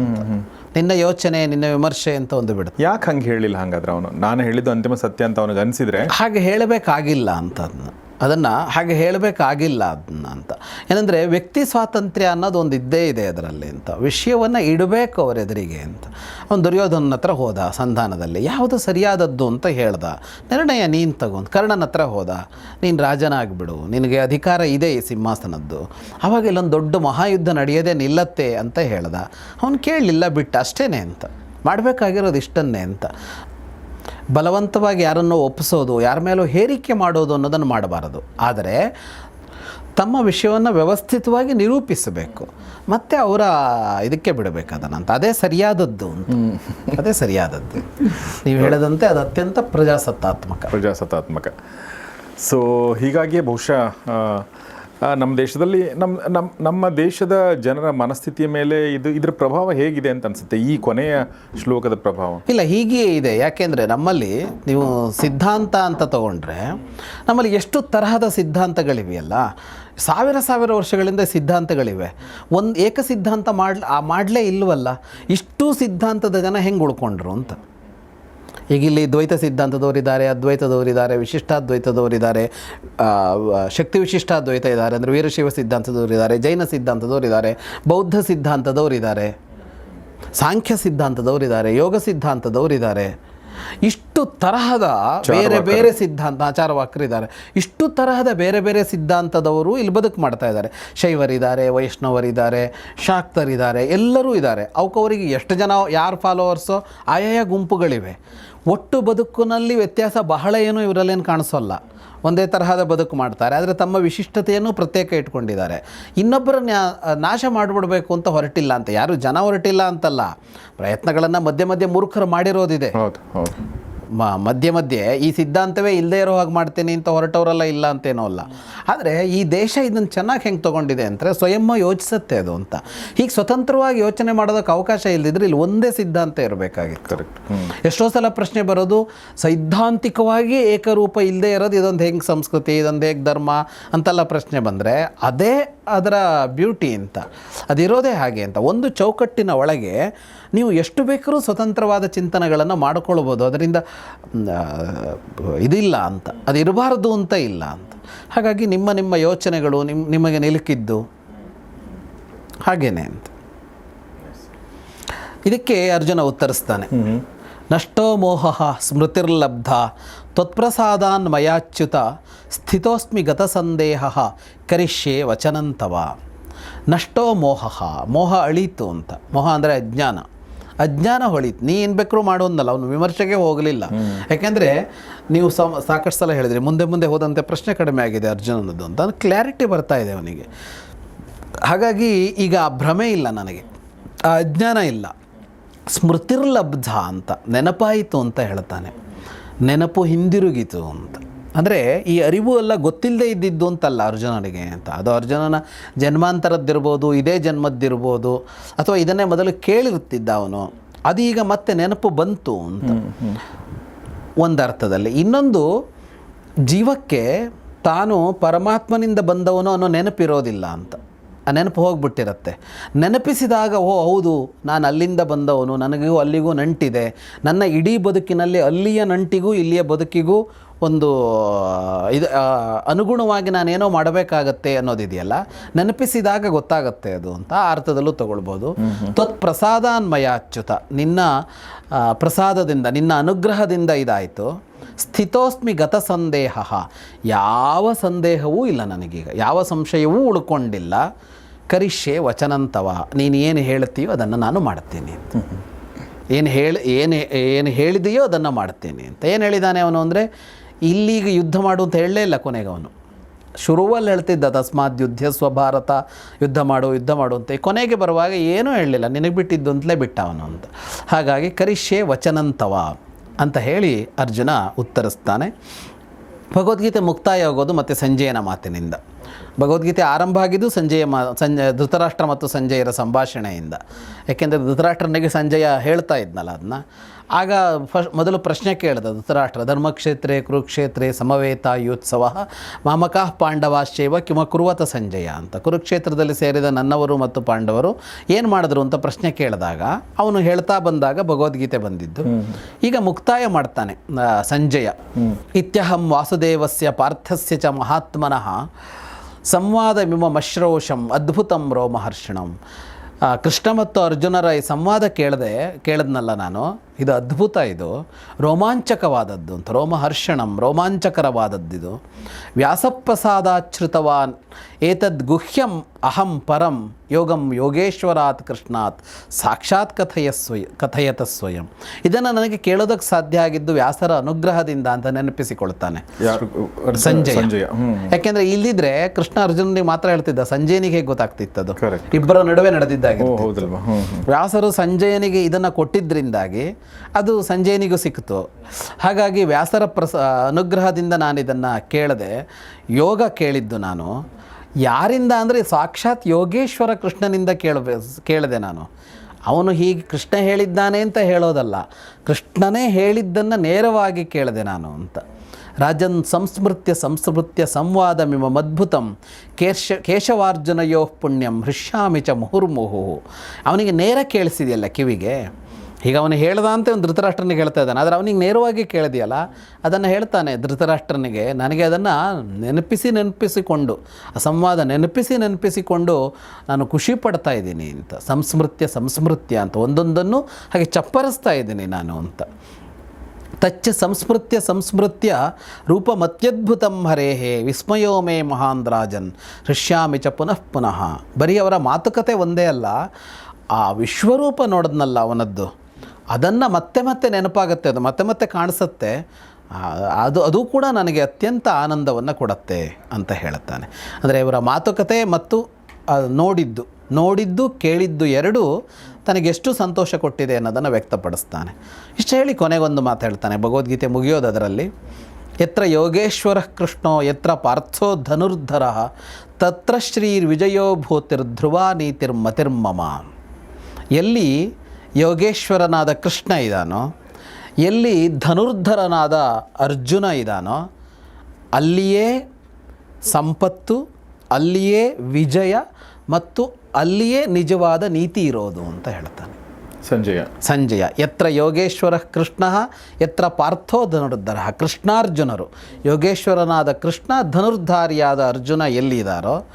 ನಿನ್ನ ಯೋಚನೆ ನಿನ್ನ ವಿಮರ್ಶೆ ಅಂತ ಒಂದು ಬಿಡುತ್ತೆ. ಯಾಕೆ ಹಂಗೆ ಹೇಳಿಲ್ಲ ಹಂಗಾದ್ರೆ ಅವನು? ನಾನು ಹೇಳಿದ್ದು ಅಂತಿಮ ಸತ್ಯ ಅಂತ ಅವನಿಗೆ ಅನಿಸಿದ್ರೆ ಹಾಗೆ ಹೇಳಬೇಕಾಗಿಲ್ಲ ಅಂತ ಅದನ್ನ ಅದನ್ನು ಹಾಗೆ ಹೇಳಬೇಕಾಗಿಲ್ಲ ಅದನ್ನ ಅಂತ. ಏನಂದರೆ ವ್ಯಕ್ತಿ ಸ್ವಾತಂತ್ರ್ಯ ಅನ್ನೋದು ಒಂದು ಇದ್ದೇ ಇದೆ ಅದರಲ್ಲಿ ಅಂತ. ವಿಷಯವನ್ನು ಇಡಬೇಕು ಅವರ ಎದುರಿಗೆ ಅಂತ. ಅವನು ದುರ್ಯೋಧನ ಹತ್ರ ಹೋದ ಸಂಧಾನದಲ್ಲಿ. ಯಾವುದು ಸರಿಯಾದದ್ದು ಅಂತ ಹೇಳ್ದ. ನಿರ್ಣಯ ನೀನು ತಗೊಂಡು ಕರ್ಣನ ಹತ್ರ ಹೋದ. ನೀನು ರಾಜನಾಗ್ಬಿಡು. ನಿನಗೆ ಅಧಿಕಾರ ಇದೆ ಈ ಸಿಂಹಾಸನದ್ದು. ಆವಾಗ ಇಲ್ಲೊಂದು ದೊಡ್ಡ ಮಹಾಯುದ್ಧ ನಡೆಯೋದೇ ನಿಲ್ಲತ್ತೆ ಅಂತ ಹೇಳ್ದ. ಅವನು ಕೇಳಲಿಲ್ಲ ಬಿಟ್ಟು ಅಷ್ಟೇ ಅಂತ. ಮಾಡಬೇಕಾಗಿರೋದು ಇಷ್ಟನ್ನೇ ಅಂತ. ಬಲವಂತವಾಗಿ ಯಾರನ್ನೋ ಒಪ್ಪಿಸೋದು ಯಾರ ಮೇಲೂ ಹೇರಿಕೆ ಮಾಡೋದು ಅನ್ನೋದನ್ನು ಮಾಡಬಾರದು. ಆದರೆ ತಮ್ಮ ವಿಷಯವನ್ನು ವ್ಯವಸ್ಥಿತವಾಗಿ ನಿರೂಪಿಸಬೇಕು. ಮತ್ತು ಅವರ ಇದಕ್ಕೆ ಬಿಡಬೇಕು ಅದನ್ನಂತ ಅದೇ ಸರಿಯಾದದ್ದು ಅಂತ. ಅದೇ ಸರಿಯಾದದ್ದು. ನೀವು ಹೇಳದಂತೆ ಅದು ಅತ್ಯಂತ ಪ್ರಜಾಸತ್ತಾತ್ಮಕ. ಪ್ರಜಾಸತ್ತಾತ್ಮಕ. ಸೊ ಹೀಗಾಗಿ ಬಹುಶಃ ನಮ್ಮ ದೇಶದಲ್ಲಿ ನಮ್ಮ ನಮ್ಮ ನಮ್ಮ ದೇಶದ ಜನರ ಮನಸ್ಥಿತಿಯ ಮೇಲೆ ಇದು, ಇದರ ಪ್ರಭಾವ ಹೇಗಿದೆ ಅಂತ ಅನಿಸುತ್ತೆ, ಈ ಕೊನೆಯ ಶ್ಲೋಕದ ಪ್ರಭಾವ? ಇಲ್ಲ, ಹೀಗೆ ಇದೆ. ಯಾಕೆಂದರೆ ನಮ್ಮಲ್ಲಿ ನೀವು ಸಿದ್ಧಾಂತ ಅಂತ ತಗೊಂಡ್ರೆ ನಮ್ಮಲ್ಲಿ ಎಷ್ಟು ತರಹದ ಸಿದ್ಧಾಂತಗಳಿವೆಯಲ್ಲ, ಸಾವಿರ ಸಾವಿರ ವರ್ಷಗಳಿಂದ ಸಿದ್ಧಾಂತಗಳಿವೆ. ಒಂದು ಏಕ ಸಿದ್ಧಾಂತ ಮಾಡ್ಲ ಮಾಡಲೇ ಇಲ್ವಲ್ಲ, ಇಷ್ಟು ಸಿದ್ಧಾಂತದ ಜನ ಹೆಂಗೆ ಉಳ್ಕೊಂಡ್ರು ಅಂತ. ಈಗ ಇಲ್ಲಿ ದ್ವೈತ ಸಿದ್ಧಾಂತದವರಿದ್ದಾರೆ, ಅದ್ವೈತದವರಿದ್ದಾರೆ, ವಿಶಿಷ್ಟಾದ್ವೈತದವರಿದ್ದಾರೆ ಶಕ್ತಿ ವಿಶಿಷ್ಟಾದ್ವೈತ ಇದ್ದಾರೆ, ಅಂದರೆ ವೀರಶೈವ ಸಿದ್ಧಾಂತದವರಿದ್ದಾರೆ, ಜೈನ ಸಿದ್ಧಾಂತದವರಿದ್ದಾರೆ, ಬೌದ್ಧ ಸಿದ್ಧಾಂತದವರಿದ್ದಾರೆ, ಸಾಂಖ್ಯ ಸಿದ್ಧಾಂತದವರಿದ್ದಾರೆ, ಯೋಗ ಸಿದ್ಧಾಂತದವರಿದ್ದಾರೆ. ಇಷ್ಟು ತರಹದ ಬೇರೆ ಬೇರೆ ಸಿದ್ಧಾಂತ ಆಚಾರವಾಕರಿದ್ದಾರೆ ಇಷ್ಟು ತರಹದ ಬೇರೆ ಬೇರೆ ಸಿದ್ಧಾಂತದವರು ಇಲ್ಲಿ ಬದುಕು ಮಾಡ್ತಾ ಇದ್ದಾರೆ. ಶೈವರಿದ್ದಾರೆ ವೈಷ್ಣವರಿದ್ದಾರೆ ಶಾಕ್ತರಿದ್ದಾರೆ ಎಲ್ಲರೂ ಇದ್ದಾರೆ. ಅವಕ್ಕವರಿಗೆ ಎಷ್ಟು ಜನ ಯಾರು ಫಾಲೋವರ್ಸೋ ಆಯಾಯ ಗುಂಪುಗಳಿವೆ. ಒಟ್ಟು ಬದುಕಿನಲ್ಲಿ ವ್ಯತ್ಯಾಸ ಬಹಳ ಏನು ಇವರಲ್ಲೇನು ಕಾಣಿಸೋಲ್ಲ. ಒಂದೇ ತರಹದ ಬದುಕು ಮಾಡ್ತಾರೆ. ಆದರೆ ತಮ್ಮ ವಿಶಿಷ್ಟತೆಯನ್ನು ಪ್ರತ್ಯೇಕ ಇಟ್ಕೊಂಡಿದ್ದಾರೆ. ಇನ್ನೊಬ್ಬರ ನಾಶ ಮಾಡಿಬಿಡಬೇಕು ಅಂತ ಹೊರಟಿಲ್ಲ ಅಂತ. ಯಾರು ಜನ ಹೊರಟಿಲ್ಲ ಅಂತಲ್ಲ. ಪ್ರಯತ್ನಗಳನ್ನು ಮಧ್ಯೆ ಮಧ್ಯೆ ಮೂರ್ಖರು ಮಾಡಿರೋದಿದೆ. ಹೌದು ಹೌದು. ಮ ಮಧ್ಯೆ ಮಧ್ಯೆ ಈ ಸಿದ್ಧಾಂತವೇ ಇಲ್ಲದೇ ಇರೋ ಹಾಗೆ ಮಾಡ್ತೀನಿ ಅಂತ ಹೊರಟವರೆಲ್ಲ ಇಲ್ಲ ಅಂತೇನೋ ಅಲ್ಲ. ಆದರೆ ಈ ದೇಶ ಇದನ್ನು ಚೆನ್ನಾಗಿ ಹೆಂಗೆ ತೊಗೊಂಡಿದೆ ಅಂದರೆ ಸ್ವಯಂ ಯೋಚಿಸುತ್ತೆ ಅದು ಅಂತ. ಹೀಗೆ ಸ್ವತಂತ್ರವಾಗಿ ಯೋಚನೆ ಮಾಡೋದಕ್ಕೆ ಅವಕಾಶ ಇಲ್ಲದಿದ್ರೆ ಇಲ್ಲಿ ಒಂದೇ ಸಿದ್ಧಾಂತ ಇರಬೇಕಾಗಿತ್ತು. ಕರೆಕ್ಟ್ ಎಷ್ಟೋ ಸಲ ಪ್ರಶ್ನೆ ಬರೋದು ಸೈದ್ಧಾಂತಿಕವಾಗಿ ಏಕರೂಪ ಇಲ್ಲದೇ ಇರೋದು ಇದೊಂದು ಹೆಂಗೆ ಸಂಸ್ಕೃತಿ ಇದೊಂದು ಹೇಗೆ ಧರ್ಮ ಅಂತೆಲ್ಲ ಪ್ರಶ್ನೆ ಬಂದರೆ ಅದೇ ಅದರ ಬ್ಯೂಟಿ ಅಂತ. ಅದಿರೋದೇ ಹಾಗೆ ಅಂತ. ಒಂದು ಚೌಕಟ್ಟಿನ ಒಳಗೆ ನೀವು ಎಷ್ಟು ಬೇಕಾದ್ರೂ ಸ್ವತಂತ್ರವಾದ ಚಿಂತನೆಗಳನ್ನು ಮಾಡಿಕೊಳ್ಬೋದು ಅದರಿಂದ ಇದಿಲ್ಲ ಅಂತ. ಅದು ಇರಬಾರ್ದು ಅಂತ ಇಲ್ಲ ಅಂತ. ಹಾಗಾಗಿ ನಿಮ್ಮ ನಿಮ್ಮ ಯೋಚನೆಗಳು ನಿಮ್ಮ ನಿಮಗೆ ನಿಲುಕಿದ್ದು ಹಾಗೇನೆ ಅಂತ. ಇದಕ್ಕೆ ಅರ್ಜುನ ಉತ್ತರಿಸ್ತಾನೆ. ನಷ್ಟೋ ಮೋಹ ಸ್ಮೃತಿರ್ಲಬ್ಧ ತ್ವತ್ಪ್ರಸಾದಾನ್ ಮಯಾಚ್ಯುತ ಸ್ಥಿತೋಸ್ಮಿ ಗತ ಸಂದೇಹ ಕರಿಷ್ಯೆ ವಚನಂತವ. ನಷ್ಟೋ ಮೋಹ ಮೋಹ ಅಳೀತು ಅಂತ. ಮೋಹ ಅಂದರೆ ಅಜ್ಞಾನ. ಅಜ್ಞಾನ ಹೊಳಿತು ನೀ ಏನು ಬೇಕಾದ್ರೂ ಮಾಡೋನ್ನಲ್ಲ ಅವನು ವಿಮರ್ಶೆಗೆ ಹೋಗಲಿಲ್ಲ. ಯಾಕೆಂದರೆ ನೀವು ಸಮ, ಸಾಕಷ್ಟು ಸಲ ಹೇಳಿದ್ರಿ, ಮುಂದೆ ಮುಂದೆ ಹೋದಂತೆ ಪ್ರಶ್ನೆ ಕಡಿಮೆ ಆಗಿದೆ ಅರ್ಜುನನದ್ದು ಅಂತ. ಕ್ಲಾರಿಟಿ ಬರ್ತಾ ಇದೆ ಅವನಿಗೆ. ಹಾಗಾಗಿ ಈಗ ಆ ಭ್ರಮೆ ಇಲ್ಲ ನನಗೆ, ಆ ಅಜ್ಞಾನ ಇಲ್ಲ. ಸ್ಮೃತಿರ್ಲಬ್ಧ ಅಂತ, ನೆನಪಾಯಿತು ಅಂತ ಹೇಳ್ತಾನೆ. ನೆನಪು ಹಿಂದಿರುಗಿತು ಅಂತ. ಅಂದರೆ ಈ ಅರಿವು ಎಲ್ಲ ಗೊತ್ತಿಲ್ಲದೆ ಇದ್ದಿದ್ದು ಅಂತಲ್ಲ ಅರ್ಜುನನಿಗೆ ಅಂತ. ಅದು ಅರ್ಜುನನ ಜನ್ಮಾಂತರದ್ದಿರ್ಬೋದು ಇದೇ ಜನ್ಮದ್ದಿರ್ಬೋದು ಅಥವಾ ಇದನ್ನೇ ಮೊದಲು ಕೇಳಿರುತ್ತಿದ್ದ ಅವನು. ಅದೀಗ ಮತ್ತೆ ನೆನಪು ಬಂತು ಅಂತ. ಒಂದು ಅರ್ಥದಲ್ಲಿ ಇನ್ನೊಂದು ಜೀವಕ್ಕೆ ತಾನು ಪರಮಾತ್ಮನಿಂದ ಬಂದವನು ಅನ್ನೋ ನೆನಪಿರೋದಿಲ್ಲ ಅಂತ. ಆ ನೆನಪು ಹೋಗ್ಬಿಟ್ಟಿರತ್ತೆ. ನೆನಪಿಸಿದಾಗ ಓ ಹೌದು ನಾನು ಅಲ್ಲಿಂದ ಬಂದವನು ನನಗೂ ಅಲ್ಲಿಗೂ ನಂಟಿದೆ. ನನ್ನ ಇಡೀ ಬದುಕಿನಲ್ಲಿ ಅಲ್ಲಿಯ ನಂಟಿಗೂ ಇಲ್ಲಿಯ ಬದುಕಿಗೂ ಒಂದು ಇದು ಅನುಗುಣವಾಗಿ ನಾನೇನೋ ಮಾಡಬೇಕಾಗತ್ತೆ ಅನ್ನೋದಿದೆಯಲ್ಲ ನೆನಪಿಸಿದಾಗ ಗೊತ್ತಾಗತ್ತೆ ಅದು ಅಂತ ಆ ಅರ್ಥದಲ್ಲೂ ತಗೊಳ್ಬೋದು. ತತ್ ಪ್ರಸಾದಾನ್ಮಯ ಅಚ್ಯುತ ನಿನ್ನ ಪ್ರಸಾದದಿಂದ ನಿನ್ನ ಅನುಗ್ರಹದಿಂದ ಇದಾಯಿತು. ಸ್ಥಿತೋಸ್ಮಿ ಗತ ಸಂದೇಹ. ಯಾವ ಸಂದೇಹವೂ ಇಲ್ಲ ನನಗೀಗ. ಯಾವ ಸಂಶಯವೂ ಉಳ್ಕೊಂಡಿಲ್ಲ. ಕರಿಷ್ಯೆ ವಚನಂತವ. ನೀನು ಏನು ಹೇಳ್ತೀಯೋ ಅದನ್ನು ನಾನು ಮಾಡ್ತೀನಿ ಏನು ಹೇಳಿ ಏನು ಏನು ಹೇಳಿದೆಯೋ ಅದನ್ನು ಮಾಡ್ತೀನಿ ಅಂತ. ಏನು ಹೇಳಿದ್ದಾನೆ ಅವನು ಅಂದರೆ ಇಲ್ಲಿಗ ಯುದ್ಧ ಮಾಡು ಅಂತ ಹೇಳಲೇ ಇಲ್ಲ ಕೊನೆಗೆ ಅವನು. ಶುರುವಲ್ಲಿ ಹೇಳ್ತಿದ್ದ, ತಸ್ಮಾತ್ ಯುದ್ಧ ಸ್ವಭಾರತ, ಯುದ್ಧ ಮಾಡು ಯುದ್ಧ ಮಾಡು ಅಂತ. ಕೊನೆಗೆ ಬರುವಾಗ ಏನೂ ಹೇಳಲಿಲ್ಲ. ನಿನಗೆ ಬಿಟ್ಟಿದ್ದು ಅಂತಲೇ ಬಿಟ್ಟ ಅವನು ಅಂತ. ಹಾಗಾಗಿ ಕರಿಷ್ಯೆ ವಚನಂತವ ಅಂತ ಹೇಳಿ ಅರ್ಜುನ ಉತ್ತರಿಸ್ತಾನೆ. ಭಗವದ್ಗೀತೆ ಮುಕ್ತಾಯ ಆಗೋದು ಮತ್ತು ಸಂಜಯನ ಮಾತಿನಿಂದ. ಭಗವದ್ಗೀತೆ ಆರಂಭ ಆಗಿದ್ದು ಸಂಜೆಯ ಮಾ, ಸಂಜೆ, ಧೃತರಾಷ್ಟ್ರ ಮತ್ತು ಸಂಜಯರ ಸಂಭಾಷಣೆಯಿಂದ. ಯಾಕೆಂದರೆ ಧೃತರಾಷ್ಟ್ರನಿಗೆ ಸಂಜಯ ಹೇಳ್ತಾ ಇದ್ನಲ್ಲ ಅದನ್ನ. ಆಗ ಫಸ್ಟ್ ಮೊದಲು ಪ್ರಶ್ನೆ ಕೇಳಿದ ಧೃತರಾಷ್ಟ್ರ ಧರ್ಮಕ್ಷೇತ್ರೇ ಕುರುಕ್ಷೇತ್ರೇ ಸಮವೇತ ಯೋತ್ಸವ ಮಾಮಕಃ ಪಾಂಡವಾಶ್ಚೈವ ಕಿಮ ಕುರುವತ ಸಂಜಯ ಅಂತ ಕುರುಕ್ಷೇತ್ರದಲ್ಲಿ ಸೇರಿದ ನನ್ನವರು ಮತ್ತು ಪಾಂಡವರು ಏನು ಮಾಡಿದ್ರು ಅಂತ ಪ್ರಶ್ನೆ ಕೇಳಿದಾಗ ಅವನು ಹೇಳ್ತಾ ಬಂದಾಗ ಭಗವದ್ಗೀತೆ ಬಂದಿದ್ದು. ಈಗ ಮುಕ್ತಾಯ ಮಾಡ್ತಾನೆ ಸಂಜಯ. ಇತ್ಯಹಂ ವಾಸುದೇವಸ್ಯ ಪಾರ್ಥಸ್ಯ ಚ ಮಹಾತ್ಮನಃ ಸಂವಾದ ಮಿಮ ಮಶ್ರೋಷಂ ಅದ್ಭುತಂ ರೋ ಮಹರ್ಷಣಂ ಕೃಷ್ಣ ಮತ್ತು ಅರ್ಜುನರ ಈ ಸಂವಾದ ಕೇಳದೆ ಕೇಳಿದ್ನಲ್ಲ ನಾನು. ಇದು ಅದ್ಭುತ ಇದು. ರೋಮಾಂಚಕವಾದದ್ದು ಅಂತ. ರೋಮಹರ್ಷಣಂ ರೋಮಾಂಚಕರವಾದದ್ದಿದು. ವ್ಯಾಸಪ್ರಸಾದಾಚ್ಛೃತವಾನ್ ಏತದ್ ಗುಹ್ಯಂ ಅಹಂ ಪರಂ ಯೋಗಂ ಯೋಗೇಶ್ವರಾತ್ ಕೃಷ್ಣಾತ್ ಸಾಕ್ಷಾತ್ ಕಥೆಯ ಸ್ವಯ ಕಥಯತ ಸ್ವಯಂ. ಇದನ್ನು ನನಗೆ ಕೇಳೋದಕ್ಕೆ ಸಾಧ್ಯ ಆಗಿದ್ದು ವ್ಯಾಸರ ಅನುಗ್ರಹದಿಂದ ಅಂತ ನೆನಪಿಸಿಕೊಳ್ತಾನೆ. ಸಂಜಯ. ಯಾಕೆಂದ್ರೆ ಇಲ್ಲಿದ್ರೆ ಕೃಷ್ಣ ಅರ್ಜುನನಿಗೆ ಮಾತ್ರ ಹೇಳ್ತಿದ್ದ ಸಂಜಯನಿಗೆ ಹೇಗೆ ಗೊತ್ತಾಗ್ತಿತ್ತದು. ಇಬ್ಬರ ನಡುವೆ ನಡೆದಿದ್ದಾಗಿ ವ್ಯಾಸರು ಸಂಜಯನಿಗೆ ಇದನ್ನು ಕೊಟ್ಟಿದ್ದರಿಂದಾಗಿ ಅದು ಸಂಜಯನಿಗೂ ಸಿಕ್ತು ಹಾಗಾಗಿ ವ್ಯಾಸರ ಪ್ರಸ, ಅನುಗ್ರಹದಿಂದ ನಾನು ಇದನ್ನು ಕೇಳದೆ, ಯೋಗ ಕೇಳಿದ್ದು ನಾನು. ಯಾರಿಂದ ಅಂದರೆ ಸಾಕ್ಷಾತ್ ಯೋಗೇಶ್ವರ ಕೃಷ್ಣನಿಂದ ಕೇಳಬೇ ಕೇಳಿದೆ ನಾನು. ಅವನು ಹೀಗೆ ಕೃಷ್ಣ ಹೇಳಿದ್ದಾನೆ ಅಂತ ಹೇಳೋದಲ್ಲ. ಕೃಷ್ಣನೇ ಹೇಳಿದ್ದನ್ನು ನೇರವಾಗಿ ಕೇಳಿದೆ ನಾನು ಅಂತ. ರಾಜನ್ ಸಂಸ್ಮೃತ್ಯ ಸಂಸ್ಮೃತ್ಯ ಸಂವಾದ ಮಿಮ ಅದ್ಭುತಂ ಕೇಶ, ಕೇಶವಾರ್ಜುನಯೋ ಪುಣ್ಯಂ ಹೃಷ್ಯಾಮಿ ಚ ಮುಹುರ್ಮುಹು. ಅವನಿಗೆ ನೇರ ಕೇಳಿಸಿದೆಯಲ್ಲ ಕಿವಿಗೆ? ಈಗ ಅವನು ಹೇಳ್ದ ಅಂತ ಒಂದು ಧೃತರಾಷ್ಟ್ರನಿಗೆ ಹೇಳ್ತಾ ಇದ್ದಾನೆ. ಆದರೆ ಅವನಿಗೆ ನೇರವಾಗಿ ಕೇಳಿದೆಯಲ್ಲ, ಅದನ್ನು ಹೇಳ್ತಾನೆ ಧೃತರಾಷ್ಟ್ರನಿಗೆ, ನನಗೆ ಅದನ್ನು ನೆನಪಿಸಿ ನೆನಪಿಸಿಕೊಂಡು ಆ ಸಂವಾದ ನೆನಪಿಸಿ ನೆನಪಿಸಿಕೊಂಡು ನಾನು ಖುಷಿ ಪಡ್ತಾ ಇದ್ದೀನಿ ಅಂತ, ಸಂಸ್ಮೃತ್ಯ ಸಂಸ್ಮೃತ್ಯ ಅಂತ ಒಂದೊಂದನ್ನು ಹಾಗೆ ಚಪ್ಪರಿಸ್ತಾ ಇದ್ದೀನಿ ನಾನು ಅಂತ. ತಚ್ಚ ಸಂಸ್ಮೃತ್ಯ ಸಂಸ್ಮೃತ್ಯ ರೂಪಮತ್ಯದ್ಭುತಂ ಹರೇಹೇ ವಿಸ್ಮಯೋ ಮೇ ಮಹಾನ್ ರಾಜನ್ ಹೃಷ್ಯಾಮಿ ಚ ಪುನಃ ಪುನಃ. ಬರೀ ಅವರ ಮಾತುಕತೆ ಒಂದೇ ಅಲ್ಲ, ಆ ವಿಶ್ವರೂಪ ನೋಡಿದ್ನಲ್ಲ ಅವನದ್ದು. ಅದನ್ನು ಮತ್ತೆ ಮತ್ತೆ ನೆನಪಾಗುತ್ತೆ, ಅದು ಮತ್ತೆ ಮತ್ತೆ ಕಾಣಿಸುತ್ತೆ. ಅದು ಅದು ಕೂಡ ನನಗೆ ಅತ್ಯಂತ ಆನಂದವನ್ನು ಕೊಡುತ್ತೆ ಅಂತ ಹೇಳುತ್ತಾನೆ. ಅಂದರೆ ಇವರ ಮಾತುಕತೆ ಮತ್ತು ನೋಡಿದ್ದು ನೋಡಿದ್ದು, ಕೇಳಿದ್ದು ಎರಡೂ ತನಗೆಷ್ಟು ಸಂತೋಷ ಕೊಟ್ಟಿದೆ ಅನ್ನೋದನ್ನು ವ್ಯಕ್ತಪಡಿಸ್ತಾನೆ. ಇಷ್ಟು ಹೇಳಿ ಕೊನೆಗೊಂದು ಮಾತು ಹೇಳ್ತಾನೆ, ಭಗವದ್ಗೀತೆ ಮುಗಿಯೋದು ಅದರಲ್ಲಿ. ಯತ್ರ ಯೋಗೇಶ್ವರ ಕೃಷ್ಣೋ, ಯತ್ರ ಪಾರ್ಥೋ ಧನುರ್ಧರ, ತತ್ರ ಶ್ರೀರ್ವಿಜಯೋ ಭೂತಿರ್ಧ್ರುವ ನೀತಿರ್ಮತಿರ್ಮಮ. ಎಲ್ಲಿ ಯೋಗೇಶ್ವರನಾದ ಕೃಷ್ಣ ಇದ್ದಾನೋ ಎಲ್ಲಿ ಧನುರ್ಧರನಾದ ಅರ್ಜುನ ಇದ್ದಾನೋ ಅಲ್ಲಿಯೇ ಸಂಪತ್ತು ಅಲ್ಲಿಯೇ ವಿಜಯ ಮತ್ತು ಅಲ್ಲಿಯೇ ನಿಜವಾದ ನೀತಿ ಇರೋದು ಅಂತ ಹೇಳ್ತಾನೆ. ಸಂಜಯ. ಸಂಜಯ. ಎತ್ರ ಯೋಗೇಶ್ವರ ಕೃಷ್ಣ ಎತ್ರ ಪಾರ್ಥೋ ಧನುರ್ಧರ ಕೃಷ್ಣಾರ್ಜುನರು. ಯೋಗೇಶ್ವರನಾದ ಕೃಷ್ಣ ಧನುರ್ಧಾರಿಯಾದ ಅರ್ಜುನ ಎಲ್ಲಿದ್ದಾರೋ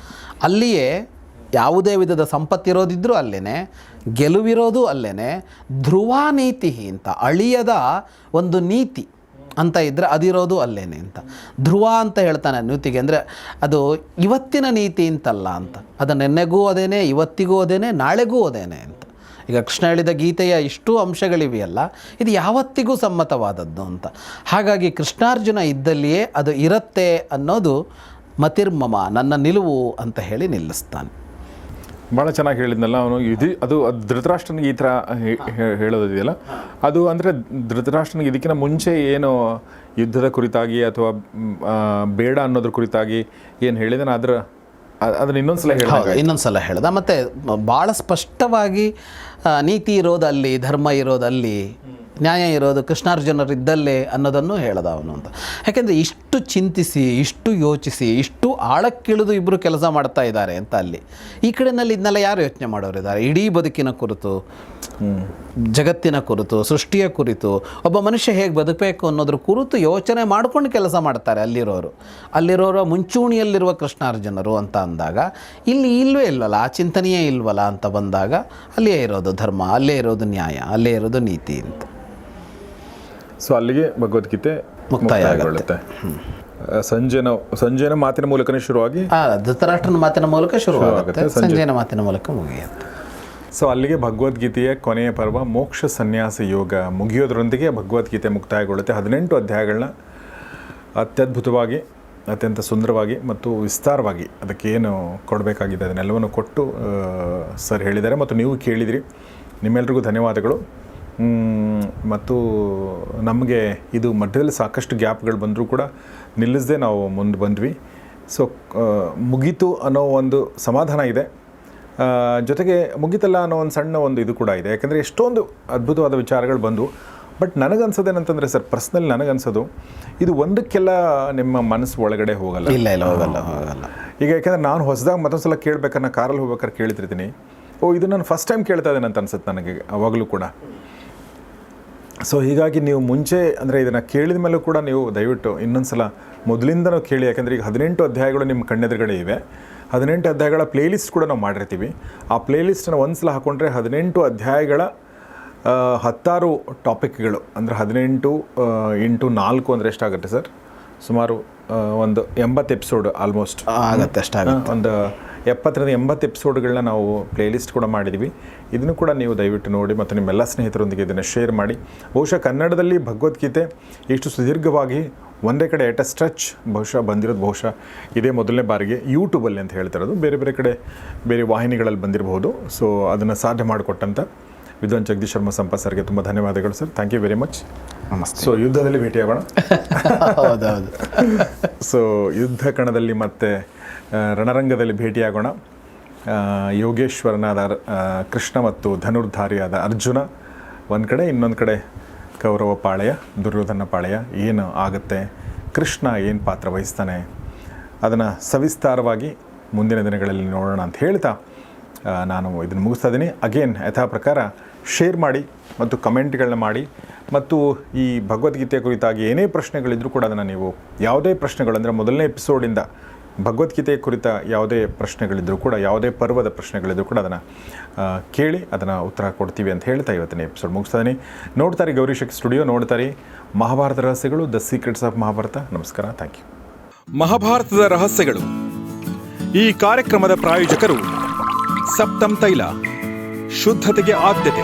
ಅಲ್ಲಿಯೇ ಯಾವುದೇ ವಿಧದ ಸಂಪತ್ತಿರೋದಿದ್ರೂ ಅಲ್ಲೇ ಗೆಲುವಿರೋದು ಅಲ್ಲೇ ಧ್ರುವ ನೀತಿ ಅಂತ, ಅಳಿಯದ ಒಂದು ನೀತಿ ಅಂತ ಇದ್ದರೆ ಅದಿರೋದು ಅಲ್ಲೇನೆ ಅಂತ. ಧ್ರುವ ಅಂತ ಹೇಳ್ತಾನೆ ನೀತಿಗೆ ಅಂದರೆ ಅದು ಇವತ್ತಿನ ನೀತಿ ಅಂತಲ್ಲ ಅಂತ. ಅದು ನೆನ್ನೆಗೂ ಅದೇನೆ, ಇವತ್ತಿಗೂ ಅದೇನೆ, ನಾಳೆಗೂ ಅದೇನೆ ಅಂತ. ಈಗ ಕೃಷ್ಣ ಹೇಳಿದ ಗೀತೆಯ ಇಷ್ಟು ಅಂಶಗಳಿವೆಯಲ್ಲ ಇದು ಯಾವತ್ತಿಗೂ ಸಮ್ಮತವಾದದ್ದು ಅಂತ. ಹಾಗಾಗಿ ಕೃಷ್ಣಾರ್ಜುನ ಇದ್ದಲ್ಲಿಯೇ ಅದು ಇರುತ್ತೆ ಅನ್ನೋದು ಮತಿರ್ಮಮ, ನನ್ನ ನಿಲುವು ಅಂತ ಹೇಳಿ ನಿಲ್ಲಿಸ್ತಾನೆ. ಭಾಳ ಚೆನ್ನಾಗಿ ಹೇಳಿದ್ನಲ್ಲ ಅವನು. ಇದು ಅದು ಧೃತರಾಷ್ಟ್ರನಿಗೆ ಈ ಥರ ಹೇಳೋದಿದೆಯಲ್ಲ? ಅದು ಅಂದರೆ ಧೃತರಾಷ್ಟ್ರನಿಗೆ ಇದಕ್ಕಿಂತ ಮುಂಚೆ ಏನು ಯುದ್ಧದ ಕುರಿತಾಗಿ ಅಥವಾ ಬೇಡ ಅನ್ನೋದ್ರ ಕುರಿತಾಗಿ ಏನು ಹೇಳಿದಾನೆ? ಅದರ ಅದನ್ನು ಇನ್ನೊಂದ್ಸಲ ಹೇಳ ಇನ್ನೊಂದ್ಸಲ ಇನ್ನೊಂದು ಸಲ ಹೇಳ್ದ. ಮತ್ತು ಭಾಳ ಸ್ಪಷ್ಟವಾಗಿ ನೀತಿ ಇರೋದಲ್ಲಿ, ಧರ್ಮ ಇರೋದು ಅಲ್ಲಿ ನ್ಯಾಯ ಇರೋದು ಕೃಷ್ಣಾರ್ಜುನರಿದ್ದಲ್ಲೇ ಅನ್ನೋದನ್ನು ಹೇಳದ ಅವನು ಅಂತ. ಯಾಕೆಂದರೆ ಇಷ್ಟು ಚಿಂತಿಸಿ, ಇಷ್ಟು ಯೋಚಿಸಿ, ಇಷ್ಟು ಆಳಕ್ಕಿಳಿದು ಇಬ್ಬರು ಕೆಲಸ ಮಾಡ್ತಾ ಇದ್ದಾರೆ ಅಂತ ಅಲ್ಲಿ. ಈ ಕಡೆನಲ್ಲಿ ಇದನ್ನೆಲ್ಲ ಯಾರು ಯೋಚನೆ ಮಾಡೋರಿದ್ದಾರೆ ಇಡೀ ಬದುಕಿನ ಕುರಿತು, ಜಗತ್ತಿನ ಕುರಿತು, ಸೃಷ್ಟಿಯ ಕುರಿತು, ಒಬ್ಬ ಮನುಷ್ಯ ಹೇಗೆ ಬದುಕಬೇಕು ಅನ್ನೋದ್ರ ಕುರಿತು ಯೋಚನೆ ಮಾಡ್ಕೊಂಡು ಕೆಲಸ ಮಾಡ್ತಾರೆ ಅಲ್ಲಿರೋರು. ಅಲ್ಲಿರೋರು ಮುಂಚೂಣಿಯಲ್ಲಿರುವ ಕೃಷ್ಣಾರ್ಜುನರು ಅಂತ ಅಂದಾಗ, ಇಲ್ಲಿ ಇಲ್ವೇ ಇಲ್ವಲ್ಲ, ಆ ಚಿಂತನೆಯೇ ಇಲ್ವಲ್ಲ ಅಂತ ಬಂದಾಗ, ಅಲ್ಲೇ ಇರೋದು ಧರ್ಮ, ಅಲ್ಲೇ ಇರೋದು ನ್ಯಾಯ, ಅಲ್ಲೇ ಇರೋದು ನೀತಿ ಅಂತ. ಸೊ ಅಲ್ಲಿಗೆ ಭಗವದ್ಗೀತೆ ಮುಕ್ತಾಯ ಮುಕ್ತಾಯಗೊಳ್ಳುತ್ತೆ. ಆ, ಸಂಜೆನ ಸಂಜೆನ ಮಾತಿನ ಮೂಲಕನೇ ಶುರುವಾಗಿ? ಧೃತರಾಷ್ಟ್ರನ ಮಾತಿನ ಮೂಲಕ ಶುರುವಾಗುತ್ತೆ. ಸಂಜೆನ ಸಂಜಯನ ಮಾತಿನ ಮೂಲಕ ಮುಗಿಯುತ್ತೆ. ಸೊ ಅಲ್ಲಿಗೆ ಭಗವದ್ಗೀತೆಯ ಕೊನೆಯ ಪರ್ವ ಮೋಕ್ಷ ಸನ್ಯಾಸ ಯೋಗ ಮುಗಿಯೋದ್ರೊಂದಿಗೆ ಭಗವದ್ಗೀತೆ ಮುಕ್ತಾಯಗೊಳ್ಳುತ್ತೆ. ಹದಿನೆಂಟು ಅಧ್ಯಾಯಗಳನ್ನ ಅತ್ಯದ್ಭುತವಾಗಿ ಅತ್ಯಂತ ಸುಂದರವಾಗಿ ಮತ್ತು ವಿಸ್ತಾರವಾಗಿ ಅದಕ್ಕೆ ಏನು ಕೊಡಬೇಕಾಗಿದೆ ಅದನ್ನೆಲ್ಲವನ್ನು ಕೊಟ್ಟು ಸರ್ ಹೇಳಿದ್ದಾರೆ. ಮತ್ತು ನೀವು ಕೇಳಿದಿರಿ. ನಿಮ್ಮೆಲ್ರಿಗೂ ಧನ್ಯವಾದಗಳು. ಮತ್ತು ನಮಗೆ ಇದು ಮಧ್ಯದಲ್ಲಿ ಸಾಕಷ್ಟು ಗ್ಯಾಪ್ಗಳು ಬಂದರೂ ಕೂಡ ನಿಲ್ಲಿಸದೆ ನಾವು ಮುಂದೆ ಬಂದ್ವಿ. ಸೊ ಮುಗೀತು ಅನ್ನೋ ಒಂದು ಸಮಾಧಾನ ಇದೆ. ಜೊತೆಗೆ ಮುಗಿತಲ್ಲ ಅನ್ನೋ ಒಂದು ಸಣ್ಣ ಒಂದು ಇದು ಕೂಡ ಇದೆ. ಯಾಕಂದರೆ ಎಷ್ಟೊಂದು ಅದ್ಭುತವಾದ ವಿಚಾರಗಳು ಬಂದು ಬಟ್ ನನಗನ್ಸೋದೇನಂತಂದರೆ ಸರ್ ಪರ್ಸ್ನಲ್ ನನಗನ್ಸೋದು ಇದು ಒಂದಕ್ಕೆಲ್ಲ ನಿಮ್ಮ ಮನಸ್ಸು ಒಳಗಡೆ ಹೋಗಲ್ಲ. ಇಲ್ಲ ಇಲ್ಲ ಹೋಗಲ್ಲ ಹೋಗಲ್ಲ. ಈಗ ಯಾಕೆಂದರೆ ನಾನು ಹೊಸದಾಗಿ ಮತ್ತೊಂದು ಸಲ ಕೇಳಬೇಕನ್ನ ನಾನು ಕಾರಲ್ಲಿ ಹೋಗ್ಬೇಕಾದ್ರೆ ಕೇಳ್ತಿರ್ತೀನಿ ಓ ಇದು ನಾನು ಫಸ್ಟ್ ಟೈಮ್ ಕೇಳ್ತಾ ಇದ್ದೇನೆ ಅಂತ ಅನ್ಸುತ್ತೆ ನನಗೆ ಅವಾಗಲೂ ಕೂಡ. ಸೊ ಹೀಗಾಗಿ ನೀವು ಮುಂಚೆ ಅಂದರೆ ಇದನ್ನು ಕೇಳಿದ ಮೇಲೂ ಕೂಡ ನೀವು ದಯವಿಟ್ಟು ಇನ್ನೊಂದು ಸಲ ಮೊದಲಿಂದನೂ ಕೇಳಿ ಯಾಕಂದರೆ ಈಗ ಹದಿನೆಂಟು ಅಧ್ಯಾಯಗಳು ನಿಮ್ಮ ಕಣ್ಣೆದುರುಗಡೆ ಇವೆ. ಹದಿನೆಂಟು ಅಧ್ಯಾಯಗಳ ಪ್ಲೇಲಿಸ್ಟ್ ಕೂಡ ನಾವು ಮಾಡಿರ್ತೀವಿ. ಆ ಪ್ಲೇಲಿಸ್ಟನ್ನು ಒಂದು ಸಲ ಹಾಕೊಂಡ್ರೆ ಹದಿನೆಂಟು ಅಧ್ಯಾಯಗಳ ಹತ್ತಾರು ಟಾಪಿಕ್ಗಳು ಅಂದರೆ ಹದಿನೆಂಟು ಇಂಟು ನಾಲ್ಕು ಅಂದರೆ ಎಷ್ಟಾಗುತ್ತೆ ಸರ್? ಸುಮಾರು ಒಂದು ಎಂಬತ್ತು ಎಪಿಸೋಡ್ ಆಲ್ಮೋಸ್ಟ್ ಆಗುತ್ತೆ ಅಷ್ಟೇ ಒಂದು ಎಪ್ಪತ್ತರಿಂದ ಎಂಬತ್ತು ಎಪಿಸೋಡ್ಗಳನ್ನ ನಾವು ಪ್ಲೇಲಿಸ್ಟ್ ಕೂಡ ಮಾಡಿದ್ದೀವಿ ಇದನ್ನು ಕೂಡ ನೀವು ದಯವಿಟ್ಟು ನೋಡಿ ಮತ್ತು ನಿಮ್ಮೆಲ್ಲ ಸ್ನೇಹಿತರೊಂದಿಗೆ ಇದನ್ನು ಶೇರ್ ಮಾಡಿ. ಬಹುಶಃ ಕನ್ನಡದಲ್ಲಿ ಭಗವದ್ಗೀತೆ ಇಷ್ಟು ಸುದೀರ್ಘವಾಗಿ ಒಂದೇ ಕಡೆ ಎಟ್ ಅ ಸ್ಟ್ರೆಚ್ ಬಹುಶಃ ಬಂದಿರೋದು ಬಹುಶಃ ಇದೇ ಮೊದಲನೇ ಬಾರಿಗೆ ಯೂಟ್ಯೂಬಲ್ಲಿ ಅಂತ ಹೇಳ್ತಿರೋದು ಬೇರೆ ಬೇರೆ ಕಡೆ ಬೇರೆ ವಾಹಿನಿಗಳಲ್ಲಿ ಬಂದಿರಬಹುದು. ಸೊ ಅದನ್ನು ಸಾಧ್ಯ ಮಾಡಿಕೊಟ್ಟಂಥ ವಿದ್ವಾನ್ ಜಗದೀಶ್ ಶರ್ಮಾ ಸಂಪತ್ ಸರ್ಗೆ ತುಂಬ ಧನ್ಯವಾದಗಳು sir. Thank you very much ನಮಸ್ತೆ. ಸೊ ಯುದ್ಧದಲ್ಲಿ ಭೇಟಿಯಾಗೋಣ ಹೌದೌದು. ಸೊ ಯುದ್ಧ ಕಣದಲ್ಲಿ ಮತ್ತೆ ರಣರಂಗದಲ್ಲಿ ಭೇಟಿಯಾಗೋಣ ಯೋಗೇಶ್ವರನಾದ ಕೃಷ್ಣ ಮತ್ತು ಧನುರ್ಧಾರಿಯಾದ ಅರ್ಜುನ. ಒಂದು ಕಡೆ, ಇನ್ನೊಂದು ಕಡೆ ಕೌರವ ಪಾಳೆಯ, ದುರ್ಯೋಧನ ಪಾಳೆಯ, ಏನು ಆಗುತ್ತೆ, ಕೃಷ್ಣ ಏನು ಪಾತ್ರ ವಹಿಸ್ತಾನೆ, ಅದನ್ನು ಸವಿಸ್ತಾರವಾಗಿ ಮುಂದಿನ ದಿನಗಳಲ್ಲಿ ನೋಡೋಣ ಅಂತ ಹೇಳ್ತಾ ನಾನು ಇದನ್ನು ಮುಗಿಸ್ತಾ ಇದ್ದೀನಿ. ಅಗೇನ್ ಯಥಾ ಪ್ರಕಾರ ಶೇರ್ ಮಾಡಿ ಮತ್ತು ಕಮೆಂಟ್ಗಳನ್ನ ಮಾಡಿ ಮತ್ತು ಈ ಭಗವದ್ಗೀತೆ ಕುರಿತಾಗಿ ಏನೇ ಪ್ರಶ್ನೆಗಳಿದ್ರೂ ಕೂಡ ಅದನ್ನು ನೀವು ಯಾವುದೇ ಪ್ರಶ್ನೆಗಳು ಅಂದರೆ ಮೊದಲನೇ ಎಪಿಸೋಡಿಂದ ಭಗವದ್ಗೀತೆ ಕುರಿತ ಯಾವುದೇ ಪ್ರಶ್ನೆಗಳಿದ್ರೂ ಕೂಡ, ಯಾವುದೇ ಪರ್ವದ ಪ್ರಶ್ನೆಗಳಿದ್ರೂ ಕೂಡ ಅದನ್ನು ಕೇಳಿ ಅದನ್ನು ಉತ್ತರ ಕೊಡ್ತೀವಿ ಅಂತ ಹೇಳ್ತಾ ಇವತ್ತಿನ ಎಪಿಸೋಡ್ ಮುಗಿಸ್ತಾ ಇದ್ದೀನಿ ನೋಡ್ತಾರೆ ಗೌರಿಶಕ್ ಸ್ಟುಡಿಯೋ ನೋಡ್ತಾರೆ ಮಹಾಭಾರತ ರಹಸ್ಯಗಳು ದ ಸೀಕ್ರೆಟ್ಸ್ ಆಫ್ ಮಹಾಭಾರತ ನಮಸ್ಕಾರ ಥ್ಯಾಂಕ್ ಯು ಮಹಾಭಾರತದ ರಹಸ್ಯಗಳು. ಈ ಕಾರ್ಯಕ್ರಮದ ಪ್ರಾಯೋಜಕರು ಸಪ್ತಂ ತೈಲ, ಶುದ್ಧತೆಗೆ ಆದ್ಯತೆ.